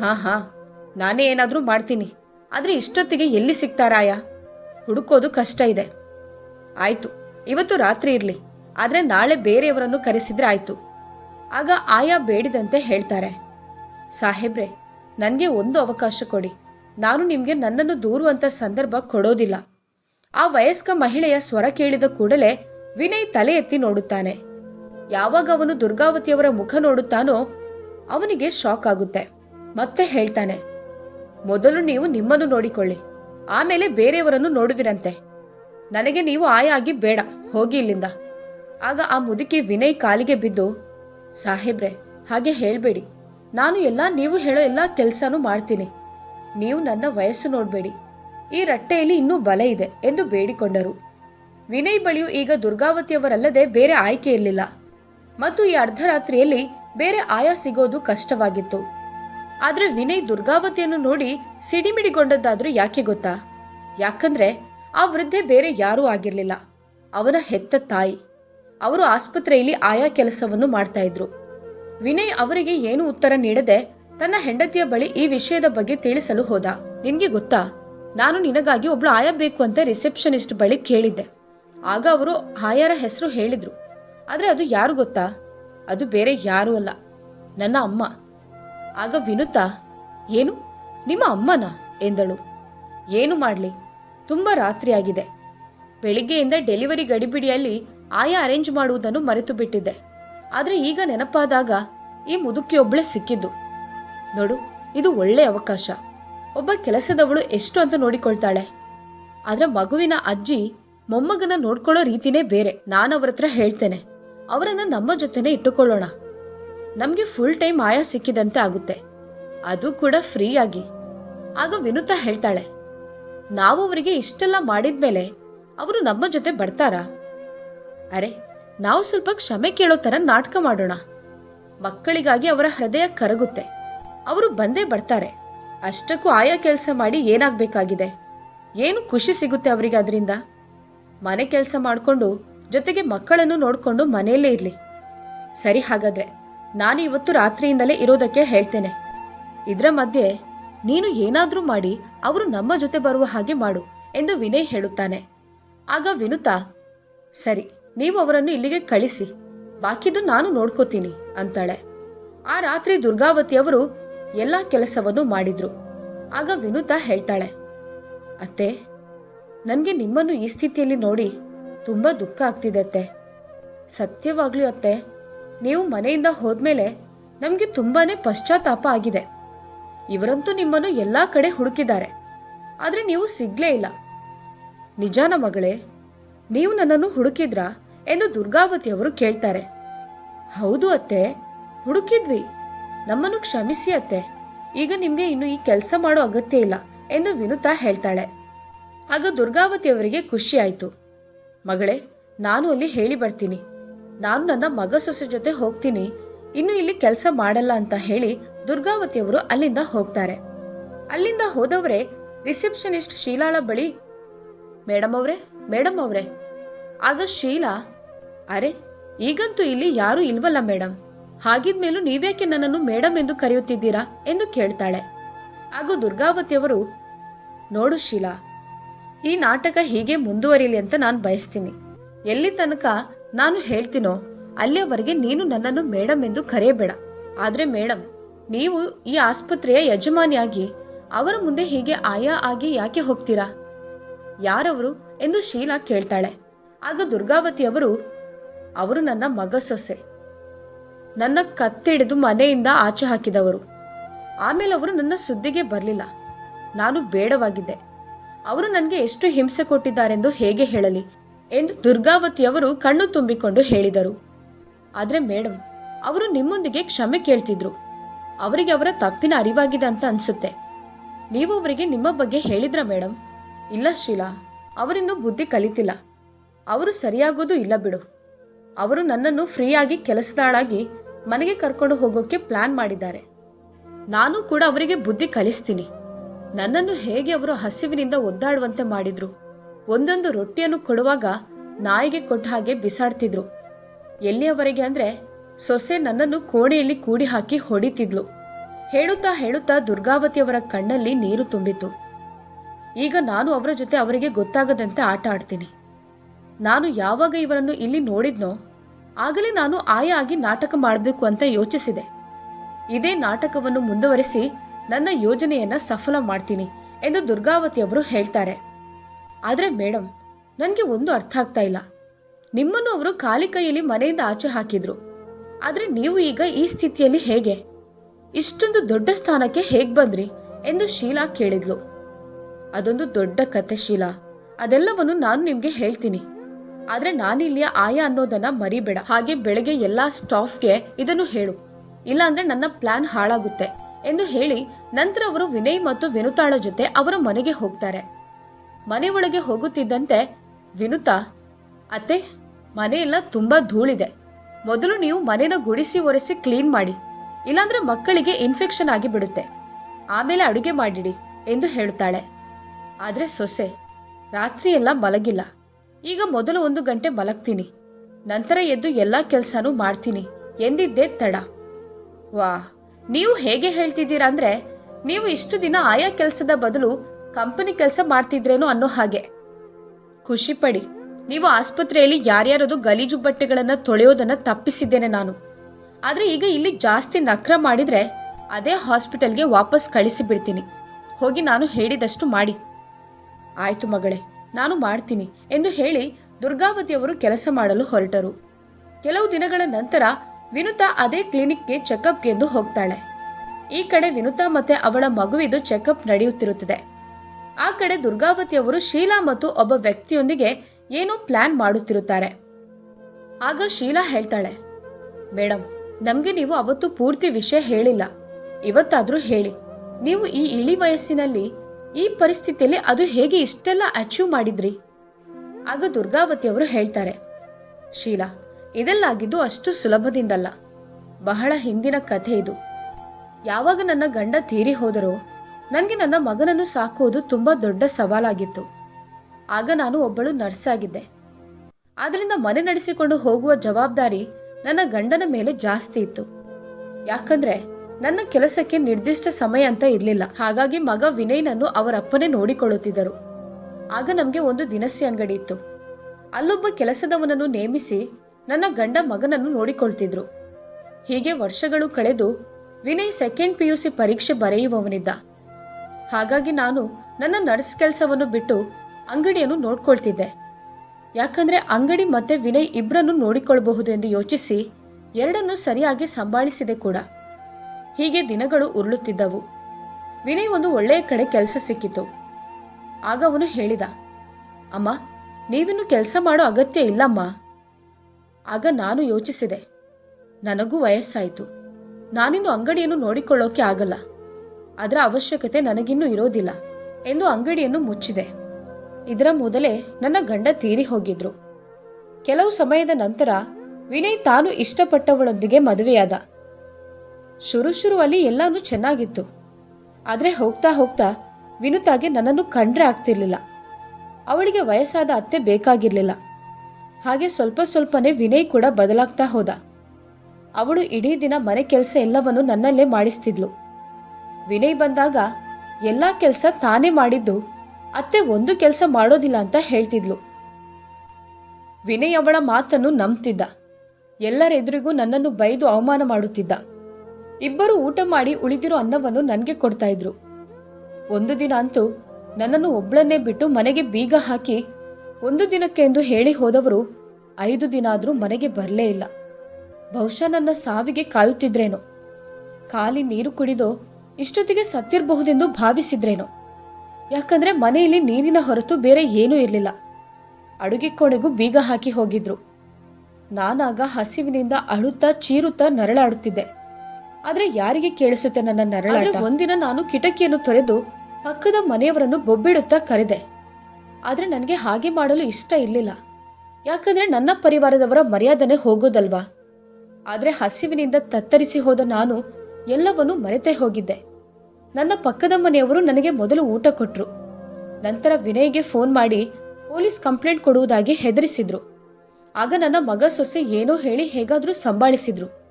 A: ಹಾ ಹಾ, ನಾನೇ ಏನಾದರೂ ಮಾಡ್ತೀನಿ. ಆದ್ರೆ ಇಷ್ಟೊತ್ತಿಗೆ ಎಲ್ಲಿ ಸಿಗ್ತಾರಾಯ ಹುಡುಕೋದು ಕಷ್ಟ ಇದೆ. ಆಯ್ತು, ಇವತ್ತು ರಾತ್ರಿ ಇರ್ಲಿ. ಆದ್ರೆ ನಾಳೆ ಬೇರೆಯವರನ್ನು ಕರೆಸಿದ್ರೆ ಆಯ್ತು. ಆಗ ಆಯಾ ಬೇಡಿದಂತೆ ಹೇಳ್ತಾರೆ, ಸಾಹೇಬ್ರೆ ನನಗೆ ಒಂದು ಅವಕಾಶ ಕೊಡಿ. ನಾನು ನಿಮಗೆ ನನ್ನನ್ನು ದೂರುವಂತ ಸಂದರ್ಭ ಕೊಡೋದಿಲ್ಲ. ಆ ವಯಸ್ಕ ಮಹಿಳೆಯ ಸ್ವರ ಕೇಳಿದ ಕೂಡಲೇ ವಿನಯ್ ತಲೆ ಎತ್ತಿ ನೋಡುತ್ತಾನೆ. ಯಾವಾಗ ಅವನು ದುರ್ಗಾವತಿಯವರ ಮುಖ ನೋಡುತ್ತಾನೋ ಅವನಿಗೆ ಶಾಕ್ ಆಗುತ್ತೆ. ಮತ್ತೆ ಹೇಳ್ತಾನೆ, ಮೊದಲು ನೀವು ನಿಮ್ಮನ್ನು ನೋಡಿಕೊಳ್ಳಿ. ಆಮೇಲೆ ಬೇರೆಯವರನ್ನು ನೋಡುವಿರಂತೆ. ನನಗೆ ನೀವು ಆಯಾಗಿ ಬೇಡ, ಹೋಗಿ ಇಲ್ಲಿಂದ. ಆಗ ಆ ಮುದುಕಿ ವಿನಯ್ ಕಾಲಿಗೆ ಬಿದ್ದು, ಸಾಹೇಬ್ರೆ, ಹಾಗೆ ಹೇಳ್ಬೇಡಿ. ನಾನು ಎಲ್ಲ ನೀವು ಹೇಳೋ ಎಲ್ಲ ಕೆಲಸನೂ ಮಾಡ್ತೀನಿ. ನೀವು ನನ್ನ ವಯಸ್ಸು ನೋಡಬೇಡಿ. ಈ ರಟ್ಟೆಯಲ್ಲಿ ಇನ್ನೂ ಬಲ ಇದೆ ಎಂದು ಬೇಡಿಕೊಂಡರು. ವಿನಯ್ ಬಳಿಯು ಈಗ ದುರ್ಗಾವತಿಯವರಲ್ಲದೆ ಬೇರೆ ಆಯ್ಕೆ ಇರಲಿಲ್ಲ. ಮತ್ತು ಈ ಅರ್ಧರಾತ್ರಿಯಲ್ಲಿ ಬೇರೆ ಆಯ ಸಿಗೋದು ಕಷ್ಟವಾಗಿತ್ತು. ಆದರೆ ವಿನಯ್ ದುರ್ಗಾವತಿಯನ್ನು ನೋಡಿ ಸಿಡಿಮಿಡಿಗೊಂಡದ್ದಾದ್ರೂ ಯಾಕೆ ಗೊತ್ತಾ? ಯಾಕಂದ್ರೆ ಆ ವೃದ್ಧೆ ಬೇರೆ ಯಾರೂ ಆಗಿರಲಿಲ್ಲ. ಅವನ ಹೆತ್ತ ತಾಯಿ. ಅವರು ಆಸ್ಪತ್ರೆಯಲ್ಲಿ ಆಯಾ ಕೆಲಸವನ್ನು ಮಾಡ್ತಾ ಇದ್ರು. ವಿನಯ್ ಅವರಿಗೆ ಏನು ಉತ್ತರ ನೀಡದೆ ತನ್ನ ಹೆಂಡತಿಯ ಬಳಿ ಈ ವಿಷಯದ ಬಗ್ಗೆ ತಿಳಿಸಲು ಹೋದ. ನಿನ್ಗೆ ಗೊತ್ತಾ? ನಾನು ನಿನಗಾಗಿ ಒಬ್ಳು ಆಯ ಬೇಕು ಅಂತ ರಿಸೆಪ್ಷನಿಸ್ಟ್ ಬಳಿ ಕೇಳಿದ್ದೆ. ಆಗ ಅವರು ಆಯಾರ ಹೆಸರು ಹೇಳಿದ್ರು. ಆದರೆ ಅದು ಯಾರು ಗೊತ್ತಾ? ಅದು ಬೇರೆ ಯಾರೂ ಅಲ್ಲ, ನನ್ನ ಅಮ್ಮ. ಆಗ ವಿನುತಾ, ಏನು? ನಿಮ್ಮ ಅಮ್ಮನ? ಎಂದಳು. ಏನು ಮಾಡ್ಲಿ? ತುಂಬಾ ರಾತ್ರಿಯಾಗಿದೆ ಬೆಳಿಗ್ಗೆಯಿಂದ ಡೆಲಿವರಿ ಗಡಿಬಿಡಿಯಲ್ಲಿ ಆಯಾ ಅರೇಂಜ್ ಮಾಡುವುದನ್ನು ಮರೆತು ಬಿಟ್ಟಿದ್ದೆ ಆದ್ರೆ ಈಗ ನೆನಪಾದಾಗ ಈ ಮುದುಕಿಯೊಬ್ಬಳೆ ಸಿಕ್ಕಿದ್ದು. ನೋಡು, ಇದು ಒಳ್ಳೆ ಅವಕಾಶ. ಒಬ್ಬ ಕೆಲಸದವಳು ಎಷ್ಟು ಅಂತ ನೋಡಿಕೊಳ್ತಾಳೆ. ಆದರೆ ಮಗುವಿನ ಅಜ್ಜಿ ಮೊಮ್ಮಗನ ನೋಡ್ಕೊಳ್ಳೋ ರೀತಿನೇ ಬೇರೆ. ನಾನು ಅವ್ರ ಹತ್ರ ಹೇಳ್ತೇನೆ. ಅವರನ್ನ ನಮ್ಮ ಜೊತೆನೆ ಇಟ್ಟುಕೊಳ್ಳೋಣ. ನಮಗೆ ಫುಲ್ ಟೈಮ್ ಆಯಾ ಸಿಕ್ಕಿದಂತೆ ಆಗುತ್ತೆ. ಅದು ಕೂಡ ಫ್ರೀ ಆಗಿ ಆಗ ವಿನುತಾ ಹೇಳ್ತಾಳೆ, ನಾವು ಅವರಿಗೆ ಇಷ್ಟೆಲ್ಲ ಮಾಡಿದ್ಮೇಲೆ ಅವರು ನಮ್ಮ ಜೊತೆ ಬರ್ತಾರಾ? ಅರೆ ನಾವು ಸ್ವಲ್ಪ ಕ್ಷಮೆ ಕೇಳೋ ಥರ ನಾಟಕ ಮಾಡೋಣ. ಮಕ್ಕಳಿಗಾಗಿ ಅವರ ಹೃದಯ ಕರಗುತ್ತೆ. ಅವರು ಬಂದೇ ಬರ್ತಾರೆ. ಅಷ್ಟಕ್ಕೂ ಆಯಾ ಕೆಲಸ ಮಾಡಿ ಏನಾಗಬೇಕಾಗಿದೆ? ಏನು ಖುಷಿ ಸಿಗುತ್ತೆ ಅವರಿಗೆ ಅದರಿಂದ? ಮನೆ ಕೆಲಸ ಮಾಡಿಕೊಂಡು ಜೊತೆಗೆ ಮಕ್ಕಳನ್ನು ನೋಡಿಕೊಂಡು ಮನೆಯಲ್ಲೇ ಇರಲಿ. ಸರಿ ಹಾಗಾದ್ರೆ, ನಾನು ಇವತ್ತು ರಾತ್ರಿಯಿಂದಲೇ ಇರೋದಕ್ಕೆ ಹೇಳ್ತೇನೆ. ಇದರ ಮಧ್ಯೆ ನೀನು ಏನಾದರೂ ಮಾಡಿ ಅವರು ನಮ್ಮ ಜೊತೆ ಬರುವ ಹಾಗೆ ಮಾಡು ಎಂದು ವಿನಯ್ ಹೇಳುತ್ತಾನೆ. ಆಗ ವಿನುತಾ, ಸರಿ ನೀವು ಅವರನ್ನು ಇಲ್ಲಿಗೆ ಕಳಿಸಿ. ಬಾಕಿದು ನಾನು ನೋಡ್ಕೋತೀನಿ, ಅಂತಾಳೆ. ಆ ರಾತ್ರಿ ದುರ್ಗಾವತಿಯವರು ಎಲ್ಲಾ ಕೆಲಸವನ್ನು ಮಾಡಿದ್ರು. ಆಗ ವಿನುತಾ ಹೇಳ್ತಾಳೆ, ಅತ್ತೆ, ನನಗೆ ನಿಮ್ಮನ್ನು ಈ ಸ್ಥಿತಿಯಲ್ಲಿ ನೋಡಿ ತುಂಬಾ ದುಃಖ ಆಗ್ತಿದೆ ಅತ್ತೆ. ಸತ್ಯವಾಗ್ಲೂ ಅತ್ತೆ, ನೀವು ಮನೆಯಿಂದ ಹೋದ್ಮೇಲೆ ನಮಗೆ ತುಂಬಾನೇ ಪಶ್ಚಾತ್ತಾಪ ಆಗಿದೆ. ಇವರಂತೂ ನಿಮ್ಮನ್ನು ಎಲ್ಲಾ ಕಡೆ ಹುಡುಕಿದ್ದಾರೆ. ಆದ್ರೆ ನೀವು ಸಿಗ್ಲೇ ಇಲ್ಲ. ನಿಜಾನ ಮಗಳೇ, ನೀವು ನನ್ನನ್ನು ಹುಡುಕಿದ್ರಾ? ಎಂದು ದುರ್ಗಾವತಿಯವರು ಕೇಳ್ತಾರೆ. ಹೌದು ಅತ್ತೆ, ಹುಡುಕಿದ್ವಿ. ನಮ್ಮನ್ನು ಕ್ಷಮಿಸಿ ಅತ್ತೆ. ಈಗ ನಿಮಗೆ ಇನ್ನು ಈ ಕೆಲಸ ಮಾಡೋ ಅಗತ್ಯ ಇಲ್ಲ ಎಂದು ವಿನುತಾ ಹೇಳ್ತಾಳೆ. ಆಗ ದುರ್ಗಾವತಿ ಅವರಿಗೆ ಖುಷಿ ಆಯಿತು. ಮಗಳೇ, ನಾನು ಅಲ್ಲಿ ಹೇಳಿ ಬರ್ತೀನಿ. ನಾನು ನನ್ನ ಮಗ ಸೊಸೆ ಜೊತೆ ಹೋಗ್ತೀನಿ. ಇನ್ನು ಇಲ್ಲಿ ಕೆಲಸ ಮಾಡಲ್ಲ ಅಂತ ಹೇಳಿ ದುರ್ಗಾವತಿಯವರು ಅಲ್ಲಿಂದ ಹೋಗ್ತಾರೆ. ಅಲ್ಲಿಂದ ಹೋದವರೇ, ರಿಸೆಪ್ಷನಿಸ್ಟ್ ಶೀಲಾಳ ಬಳಿ ಮೇಡಮ್ ಅವರೇ ಮೇಡಮ್ ಅವರೇ. ಆಗ ಶೀಲಾ ಅರೆ, ಈಗಂತೂ ಇಲ್ಲಿ ಯಾರೂ ಇಲ್ವಲ್ಲ ಮೇಡಮ್ ಹಾಗಿದ್ಮೇಲೂ ನೀವ್ಯಾಕೆ ನನ್ನನ್ನು ಮೇಡಮ್ ಎಂದು ಕರೆಯುತ್ತಿದ್ದೀರಾ ಎಂದು ಕೇಳ್ತಾಳೆ. ಹಾಗೂ ದುರ್ಗಾವತಿಯವರು, ನೋಡು ಶೀಲಾ, ಈ ನಾಟಕ ಹೀಗೆ ಮುಂದುವರಿಲಿ ಅಂತ ನಾನು ಬಯಸ್ತೀನಿ. ಎಲ್ಲಿ ತನಕ ನಾನು ಹೇಳ್ತೀನೋ, ಅಲ್ಲಿಯವರೆಗೆ ನೀನು ನನ್ನನ್ನು ಮೇಡಮ್ ಎಂದು ಕರೆಯಬೇಡ. ಆದ್ರೆ ಮೇಡಮ್ ನೀವು ಈ ಆಸ್ಪತ್ರೆಯ ಯಜಮಾನಿಯಾಗಿ, ಅವರ ಮುಂದೆ ಹೀಗೆ ಆಯಾ ಆಗಿ ಯಾಕೆ ಹೋಗ್ತೀರಾ? ಯಾರವರು? ಎಂದು ಶೀಲಾ ಕೇಳ್ತಾಳೆ. ಆಗ ದುರ್ಗಾವತಿಯವರು ಅವರು ನನ್ನ ಮಗ ಸೊಸೆ. ನನ್ನ ಕತ್ತಿಡಿದು ಮನೆಯಿಂದ ಆಚೆ ಹಾಕಿದವರು. ಆಮೇಲೆ ಅವರು ನನ್ನ ಸುದ್ದಿಗೆ ಬರಲಿಲ್ಲ. ನಾನು ಬೇಡವಾಗಿದ್ದೆ. ಅವರು ನನಗೆ ಎಷ್ಟು ಹಿಂಸೆ ಕೊಟ್ಟಿದ್ದಾರೆಂದು ಹೇಗೆ ಹೇಳಲಿ ಎಂದು ದುರ್ಗಾವತಿಯವರು ಕಣ್ಣು ತುಂಬಿಕೊಂಡು ಹೇಳಿದರು. ಆದರೆ ಮೇಡಮ್ ಅವರು ನಿಮ್ಮೊಂದಿಗೆ ಕ್ಷಮೆ ಕೇಳ್ತಿದ್ರು. ಅವರಿಗೆ ಅವರ ತಪ್ಪಿನ ಅರಿವಾಗಿದೆ ಅಂತ ಅನ್ಸುತ್ತೆ. ನೀವು ಅವರಿಗೆ ನಿಮ್ಮ ಬಗ್ಗೆ ಹೇಳಿದ್ರ ಮೇಡಮ್ ಇಲ್ಲ ಶೀಲಾ, ಅವರಿನ್ನೂ ಬುದ್ಧಿ ಕಲಿತಿಲ್ಲ. ಅವರು ಸರಿಯಾಗೋದು ಇಲ್ಲ ಬಿಡು. ಅವರು ನನ್ನನ್ನು ಫ್ರೀಯಾಗಿ ಕೆಲಸದಾಳಾಗಿ ಮನೆಗೆ ಕರ್ಕೊಂಡು ಹೋಗೋಕೆ ಪ್ಲಾನ್ ಮಾಡಿದ್ದಾರೆ. ನಾನು ಕೂಡ ಅವರಿಗೆ ಬುದ್ಧಿ ಕಲಿಸ್ತೀನಿ. ನನ್ನನ್ನು ಹೇಗೆ ಅವರು ಹಸಿವಿನಿಂದ ಒದ್ದಾಡುವಂತೆ ಮಾಡಿದ್ರು. ಒಂದೊಂದು ರೊಟ್ಟಿಯನ್ನು ಕೊಡುವಾಗ ನಾಯಿಗೆ ಕೊಟ್ಟ ಹಾಗೆ ಬಿಸಾಡ್ತಿದ್ರು. ಎಲ್ಲಿಯವರೆಗೆ ಅಂದ್ರೆ ಸೊಸೆ ನನ್ನನ್ನು ಕೋಣೆಯಲ್ಲಿ ಕೂಡಿ ಹಾಕಿ ಹೊಡಿತಿದ್ಲು. ಹೇಳುತ್ತಾ ಹೇಳುತ್ತಾ ದುರ್ಗಾವತಿಯವರ ಕಣ್ಣಲ್ಲಿ ನೀರು ತುಂಬಿತು ಈಗ ನಾನು ಅವರ ಜೊತೆ ಅವರಿಗೆ ಗೊತ್ತಾಗದಂತೆ ಆಟ ಆಡ್ತೀನಿ. ನಾನು ಯಾವಾಗ ಇವರನ್ನು ಇಲ್ಲಿ ನೋಡಿದ್ನೋ, ಆಗಲೇ ನಾನು ಆಯಾಗಿ ನಾಟಕ ಮಾಡಬೇಕು ಅಂತ ಯೋಚಿಸಿದೆ. ಇದೇ ನಾಟಕವನ್ನು ಮುಂದುವರಿಸಿ ನನ್ನ ಯೋಜನೆಯನ್ನ ಸಫಲ ಮಾಡ್ತೀನಿ ಎಂದು ದುರ್ಗಾವತಿಯವರು ಹೇಳ್ತಾರೆ. ಆದರೆ ಮೇಡಮ್ ನನಗೆ ಒಂದು ಅರ್ಥ ಆಗ್ತಾ ಇಲ್ಲ. ನಿಮ್ಮನ್ನು ಅವರು ಖಾಲಿ ಕೈಯಲ್ಲಿ ಮನೆಯಿಂದ ಆಚೆ ಹಾಕಿದ್ರು. ಆದರೆ ನೀವು ಈಗ ಈ ಸ್ಥಿತಿಯಲ್ಲಿ ಹೇಗೆ? ಇಷ್ಟೊಂದು ದೊಡ್ಡ ಸ್ಥಾನಕ್ಕೆ ಹೇಗ್ ಬಂದ್ರಿ ಎಂದು ಶೀಲಾ ಕೇಳಿದ್ಲು. ಅದೊಂದು ದೊಡ್ಡ ಕತೆ ಶೀಲಾ. ಅದೆಲ್ಲವನ್ನು ನಾನು ನಿಮಗೆ ಹೇಳ್ತೀನಿ. ಆದ್ರೆ ನಾನಿಲ್ಲಿಯ ಆಯ ಅನ್ನೋದನ್ನ ಮರಿಬೇಡ. ಹಾಗೆ ಬೆಳಗ್ಗೆ ಎಲ್ಲಾ ಸ್ಟಾಫ್ಗೆ ಇದನ್ನು ಹೇಳು. ಇಲ್ಲಾಂದ್ರೆ ನನ್ನ ಪ್ಲಾನ್ ಹಾಳಾಗುತ್ತೆ ಎಂದು ಹೇಳಿ ನಂತರ ಅವರು ವಿನಯ್ ಮತ್ತು ವಿನುತಾಳ ಜೊತೆ ಅವರ ಮನೆಗೆ ಹೋಗ್ತಾರೆ. ಮನೆ ಒಳಗೆ ಹೋಗುತ್ತಿದ್ದಂತೆ ವಿನುತಾ, ಅತ್ತೆ, ಮನೆಯೆಲ್ಲ ತುಂಬಾ ಧೂಳಿದೆ. ಮೊದಲು ನೀವು ಮನೆನ ಗುಡಿಸಿ ಒರೆಸಿ ಕ್ಲೀನ್ ಮಾಡಿ. ಇಲ್ಲಾಂದ್ರೆ ಮಕ್ಕಳಿಗೆ ಇನ್ಫೆಕ್ಷನ್ ಆಗಿ ಬಿಡುತ್ತೆ ಆಮೇಲೆ ಅಡುಗೆ ಮಾಡಿಡಿ ಎಂದು ಹೇಳುತ್ತಾಳೆ. ಆದ್ರೆ ಸೊಸೆ, ರಾತ್ರಿ ಎಲ್ಲ ಮಲಗಿಲ್ಲ. ಈಗ ಮೊದಲು ಒಂದು ಗಂಟೆ ಮಲಗ್ತೀನಿ. ನಂತರ ಎದ್ದು ಎಲ್ಲಾ ಕೆಲಸನೂ ಮಾಡ್ತೀನಿ. ಎಂದಿದ್ದೆ ತಡ. ವಾ, ನೀವು ಹೇಗೆ ಹೇಳ್ತಿದ್ದೀರಾ ಅಂದ್ರೆ, ನೀವು ಇಷ್ಟು ದಿನ ಆಯಾ ಕೆಲಸದ ಬದಲು ಕಂಪನಿ ಕೆಲಸ ಮಾಡ್ತಿದ್ರೇನೋ ಅನ್ನೋ ಹಾಗೆ. ಖುಷಿ ಪಡಿ ನೀವು ಆಸ್ಪತ್ರೆಯಲ್ಲಿ ಯಾರ್ಯಾರದು ಗಲೀಜು ಬಟ್ಟೆಗಳನ್ನ ತೊಳೆಯೋದನ್ನ ತಪ್ಪಿಸಿದ್ದೇನೆ ನಾನು. ಆದ್ರೆ ಈಗ ಇಲ್ಲಿ ಜಾಸ್ತಿ ನಕ್ರ ಮಾಡಿದ್ರೆ ಅದೇ ಹಾಸ್ಪಿಟಲ್ಗೆ ವಾಪಸ್ ಕಳಿಸಿ ಬಿಡ್ತೀನಿ ಹೋಗಿ ನಾನು ಹೇಳಿದಷ್ಟು ಮಾಡಿ. ಆಯ್ತು ಮಗಳೇ. ನಾನು ಮಾಡ್ತೀನಿ ಎಂದು ಹೇಳಿ ದುರ್ಗಾವತಿಯವರು ಕೆಲಸ ಮಾಡಲು ಹೊರಟರು. ಕೆಲವು ದಿನಗಳ ನಂತರ ವಿನುತಾ ಅದೇ ಕ್ಲಿನಿಕ್ಗೆ ಚೆಕಪ್ಗೆ ಎಂದು ಹೋಗ್ತಾಳೆ. ಈ ಕಡೆ ವಿನುತಾ ಮತ್ತೆ ಅವಳ ಮಗುವಿದು ಚೆಕಪ್ ನಡೆಯುತ್ತಿರುತ್ತದೆ. ಆ ಕಡೆ ದುರ್ಗಾವತಿಯವರು ಶೀಲಾ ಮತ್ತು ಒಬ್ಬ ವ್ಯಕ್ತಿಯೊಂದಿಗೆ ಏನೋ ಪ್ಲಾನ್ ಮಾಡುತ್ತಿರುತ್ತಾರೆ. ಆಗ ಶೀಲಾ ಹೇಳ್ತಾಳೆ ಮೇಡಮ್ ನಮಗೆ ನೀವು ಅವತ್ತು ಪೂರ್ತಿ ವಿಷಯ ಹೇಳಿಲ್ಲ. ಇವತ್ತಾದರೂ ಹೇಳಿ. ನೀವು ಈ ಇಳಿ ವಯಸ್ಸಿನಲ್ಲಿ ಈ ಪರಿಸ್ಥಿತಿಯಲ್ಲಿ ಅದು ಹೇಗೆ ಇಷ್ಟೆಲ್ಲ ಅಚೀವ್ ಮಾಡಿದ್ರಿ? ಆಗ ದುರ್ಗಾವತಿಯವರು ಹೇಳ್ತಾರೆ, ಶೀಲಾ, ಇದೆಲ್ಲಾಗಿದ್ದು ಅಷ್ಟು ಸುಲಭದಿಂದಲ್ಲ. ಬಹಳ ಹಿಂದಿನ ಕಥೆ ಇದು. ಯಾವಾಗ ನನ್ನ ಗಂಡ ತೀರಿ ಹೋದರೋ, ನನಗೆ ನನ್ನ ಮಗನನ್ನು ಸಾಕುವುದು ತುಂಬ ದೊಡ್ಡ ಸವಾಲಾಗಿತ್ತು. ಆಗ ನಾನು ಒಬ್ಬಳು ನರ್ಸ್ ಆಗಿದ್ದೆ. ಆದ್ದರಿಂದ ಮನೆ ನಡೆಸಿಕೊಂಡು ಹೋಗುವ ಜವಾಬ್ದಾರಿ ನನ್ನ ಗಂಡನ ಮೇಲೆ ಜಾಸ್ತಿ ಇತ್ತು. ಯಾಕಂದ್ರೆ ನನ್ನ ಕೆಲಸಕ್ಕೆ ನಿರ್ದಿಷ್ಟ ಸಮಯ ಅಂತ ಇರಲಿಲ್ಲ. ಹಾಗಾಗಿ ಮಗ ವಿನಯ್ನನ್ನು ಅವರಪ್ಪನೇ ನೋಡಿಕೊಳ್ಳುತ್ತಿದ್ದರು. ಆಗ ನಮಗೆ ಒಂದು ದಿನಸಿ ಅಂಗಡಿ ಇತ್ತು. ಅಲ್ಲೊಬ್ಬ ಕೆಲಸದವನನ್ನು ನೇಮಿಸಿ ನನ್ನ ಗಂಡ ಮಗನನ್ನು ನೋಡಿಕೊಳ್ತಿದ್ರು. ಹೀಗೆ ವರ್ಷಗಳು ಕಳೆದು Vinay second P U C ಪರೀಕ್ಷೆ ಬರೆಯುವವನಿದ್ದ. ಹಾಗಾಗಿ ನಾನು ನನ್ನ ನರ್ಸ್ ಕೆಲಸವನ್ನು ಬಿಟ್ಟು ಅಂಗಡಿಯನ್ನು ನೋಡ್ಕೊಳ್ತಿದ್ದೆ. ಯಾಕಂದ್ರೆ ಅಂಗಡಿ ಮತ್ತೆ ವಿನಯ್ ಇಬ್ಬರನ್ನು ನೋಡಿಕೊಳ್ಳಬಹುದು ಎಂದು ಯೋಚಿಸಿ ಎರಡನ್ನು ಸರಿಯಾಗಿ ಸಂಭಾಳಿಸಿದೆ ಕೂಡ. ಹೀಗೆ ದಿನಗಳು ಉರುಳುತ್ತಿದ್ದವು. ವಿನಯ್ ಒಂದು ಒಳ್ಳೆಯ ಕಡೆ ಕೆಲಸ ಸಿಕ್ಕಿತು. ಆಗ ಅವನು ಹೇಳಿದ, ಅಮ್ಮ, ನೀವಿನ್ನು ಕೆಲಸ ಮಾಡೋ ಅಗತ್ಯ ಇಲ್ಲಮ್ಮ. ಆಗ ನಾನು ಯೋಚಿಸಿದೆ, ನನಗೂ ವಯಸ್ಸಾಯಿತು. ನಾನಿನ್ನು ಅಂಗಡಿಯನ್ನು ನೋಡಿಕೊಳ್ಳೋಕೆ ಆಗಲ್ಲ. ಅದರ ಅವಶ್ಯಕತೆ ನನಗಿನ್ನೂ ಇರೋದಿಲ್ಲ ಎಂದು ಅಂಗಡಿಯನ್ನು ಮುಚ್ಚಿದೆ. ಇದರ ಮೊದಲೇ ನನ್ನ ಗಂಡ ತೀರಿ ಹೋಗಿದ್ರು. ಕೆಲವು ಸಮಯದ ನಂತರ ವಿನಯ್ ತಾನು ಇಷ್ಟಪಟ್ಟವಳೊಂದಿಗೆ ಮದುವೆಯಾದ. ಶುರು ಶುರುವಲ್ಲಿ ಎಲ್ಲಾನು ಚೆನ್ನಾಗಿತ್ತು. ಆದರೆ ಹೋಗ್ತಾ ಹೋಗ್ತಾ ವಿನುತಾಗೆ ನನ್ನನ್ನು ಕಂಡ್ರೆ ಆಗ್ತಿರ್ಲಿಲ್ಲ. ಅವಳಿಗೆ ವಯಸ್ಸಾದ ಅತ್ತೆ ಬೇಕಾಗಿರಲಿಲ್ಲ. ಹಾಗೆ ಸ್ವಲ್ಪ ಸ್ವಲ್ಪನೇ ವಿನಯ್ ಕೂಡ ಬದಲಾಗ್ತಾ ಹೋದ. ಅವಳು ಇಡೀ ದಿನ ಮನೆ ಕೆಲಸ ಎಲ್ಲವನ್ನು ನನ್ನಲ್ಲೇ ಮಾಡಿಸ್ತಿದ್ಲು. ವಿನಯ್ ಬಂದಾಗ ಎಲ್ಲಾ ಕೆಲಸ ತಾನೇ ಮಾಡಿದ್ದು, ಅತ್ತೆ ಒಂದು ಕೆಲಸ ಮಾಡೋದಿಲ್ಲ ಅಂತ ಹೇಳ್ತಿದ್ಲು. ವಿನಯ್ ಅವಳ ಮಾತನ್ನು ನಂಬ್ತಿದ್ದ. ಎಲ್ಲರೆದುರಿಗೂ ನನ್ನನ್ನು ಬೈದು ಅವಮಾನ ಮಾಡುತ್ತಿದ್ದ. ಇಬ್ಬರು ಊಟ ಮಾಡಿ ಉಳಿದಿರೋ ಅನ್ನವನ್ನು ನನಗೆ ಕೊಡ್ತಾ ಇದ್ರು. ಒಂದು ದಿನ ಅಂತೂ ನನ್ನನ್ನು ಒಬ್ಳನ್ನೇ ಬಿಟ್ಟು ಮನೆಗೆ ಬೀಗ ಹಾಕಿ ಒಂದು ದಿನಕ್ಕೆ ಎಂದು ಹೇಳಿ ಹೋದವರು ಐದು ದಿನ ಆದರೂ ಮನೆಗೆ ಬರಲೇ ಇಲ್ಲ. ಬಹುಶಃ ನನ್ನ ಸಾವಿಗೆ ಕಾಯುತ್ತಿದ್ರೇನೋ. ಖಾಲಿ ನೀರು ಕುಡಿದು ಇಷ್ಟೊತ್ತಿಗೆ ಸತ್ತಿರಬಹುದೆಂದು ಭಾವಿಸಿದ್ರೇನೋ. ಯಾಕಂದ್ರೆ ಮನೆಯಲ್ಲಿ ನೀರಿನ ಹೊರತು ಬೇರೆ ಏನೂ ಇರಲಿಲ್ಲ. ಅಡುಗೆ ಕೋಣೆಗೂ ಬೀಗ ಹಾಕಿ ಹೋಗಿದ್ರು. ನಾನಾಗ ಹಸಿವಿನಿಂದ ಅಳುತ್ತಾ ಚೀರುತ್ತಾ ನರಳಾಡುತ್ತಿದ್ದೆ. ಆದ್ರೆ ಯಾರಿಗೆ ಕೇಳಿಸುತ್ತೆ ನನ್ನ ನರಳಾಟ? ಒಂದಿನ ನಾನು ಕಿಟಕಿಯನ್ನು ತೊರೆದು ಪಕ್ಕದ ಮನೆಯವರನ್ನು ಬೊಬ್ಬಿಡುತ್ತಾ ಕರೆದೆ. ಆದ್ರೆ ನನಗೆ ಹಾಗೆ ಮಾಡಲು ಇಷ್ಟ ಇರಲಿಲ್ಲ. ಯಾಕಂದ್ರೆ ನನ್ನ ಪರಿವಾರದವರ ಮರ್ಯಾದನೆ ಹೋಗೋದಲ್ವಾ? ಆದ್ರೆ ಹಸಿವಿನಿಂದ ತತ್ತರಿಸಿ ಹೋದ ನಾನು ಎಲ್ಲವನ್ನೂ ಮರೆತೇ ಹೋಗಿದ್ದೆ. ನನ್ನ ಪಕ್ಕದ ಮನೆಯವರು ನನಗೆ ಮೊದಲು ಊಟ ಕೊಟ್ರು. ನಂತರ ವಿನಯ್ಗೆ ಫೋನ್ ಮಾಡಿ ಪೊಲೀಸ್ ಕಂಪ್ಲೇಂಟ್ ಕೊಡುವುದಾಗಿ ಹೆದರಿಸಿದ್ರು. ಆಗ ನನ್ನ ಮಗ ಸೊಸೆ ಏನೋ ಹೇಳಿ ಹೇಗಾದರೂ ಸಂಭಾಳಿಸಿದ್ರು.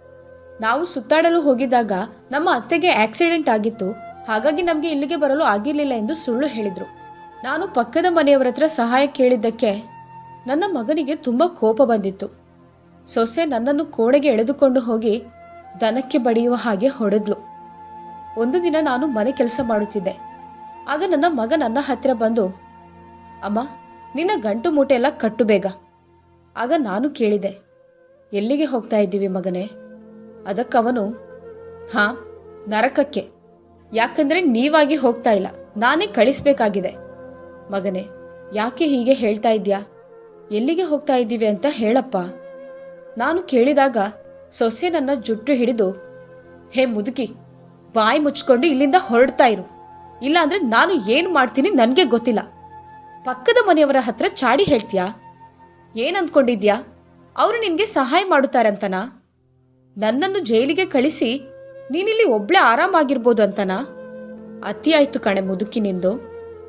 A: ನಾವು ಸುತ್ತಾಡಲು ಹೋಗಿದ್ದಾಗ ನಮ್ಮ ಅತ್ತೆಗೆ ಆಕ್ಸಿಡೆಂಟ್ ಆಗಿತ್ತು. ಹಾಗಾಗಿ ನಮಗೆ ಇಲ್ಲಿಗೆ ಬರಲು ಆಗಿರಲಿಲ್ಲ ಎಂದು ಸುಳ್ಳು ಹೇಳಿದರು. ನಾನು ಪಕ್ಕದ ಮನೆಯವರ ಹತ್ರ ಸಹಾಯ ಕೇಳಿದ್ದಕ್ಕೆ ನನ್ನ ಮಗನಿಗೆ ತುಂಬಾ ಕೋಪ ಬಂದಿತ್ತು. ಸೊಸೆ ನನ್ನನ್ನು ಕೋಣೆಗೆ ಎಳೆದುಕೊಂಡು ಹೋಗಿ ದನಕ್ಕೆ ಬಡಿಯುವ ಹಾಗೆ ಹೊಡೆದ್ಲು. ಒಂದು ದಿನ ನಾನು ಮನೆ ಕೆಲಸ ಮಾಡುತ್ತಿದ್ದೆ. ಆಗ ನನ್ನ ಮಗ ನನ್ನ ಹತ್ತಿರ ಬಂದು, ಅಮ್ಮ, ನಿನ್ನ ಗಂಟು ಮೂಟೆ ಎಲ್ಲ ಕಟ್ಟು ಬೇಗ. ಆಗ ನಾನು ಕೇಳಿದೆ, ಎಲ್ಲಿಗೆ ಹೋಗ್ತಾ ಇದ್ದೀವಿ ಮಗನೇ? ಅದಕ್ಕವನು, ಹಾ, ನರಕಕ್ಕೆ. ಯಾಕಂದ್ರೆ ನೀವಾಗಿ ಹೋಗ್ತಾ ಇಲ್ಲ. ನಾನೇ ಕಳಿಸ್ಬೇಕಾಗಿದೆ. ಮಗನೇ, ಯಾಕೆ ಹೀಗೆ ಹೇಳ್ತಾ ಇದ್ಯಾ ಎಲ್ಲಿಗೆ ಹೋಗ್ತಾ ಇದ್ದೀವಿ ಅಂತ ಹೇಳಪ್ಪ. ನಾನು ಕೇಳಿದಾಗ ಸೊಸೆ ನನ್ನ ಜುಟ್ಟು ಹಿಡಿದು, ಹೇ ಮುದುಕಿ, ಬಾಯಿ ಮುಚ್ಕೊಂಡು ಇಲ್ಲಿಂದ ಹೊರಡ್ತಾ ಇರು. ಇಲ್ಲಾಂದ್ರೆ ನಾನು ಏನು ಮಾಡ್ತೀನಿ ನನಗೆ ಗೊತ್ತಿಲ್ಲ. ಪಕ್ಕದ ಮನೆಯವರ ಹತ್ರ ಚಾಡಿ ಹೇಳ್ತೀಯಾ? ಏನ್ ಅಂದ್ಕೊಂಡಿದ್ಯಾ ಅವರು ನಿನಗೆ ಸಹಾಯ ಮಾಡುತ್ತಾರಂತನಾ? ನನ್ನನ್ನು ಜೈಲಿಗೆ ಕಳಿಸಿ ನೀನಿಲ್ಲಿ ಒಬ್ಳೆ ಆರಾಮಾಗಿರ್ಬೋದು ಅಂತನಾ? ಅತಿ ಆಯ್ತು ಕಣೆ ಮುದುಕಿನಿಂದು.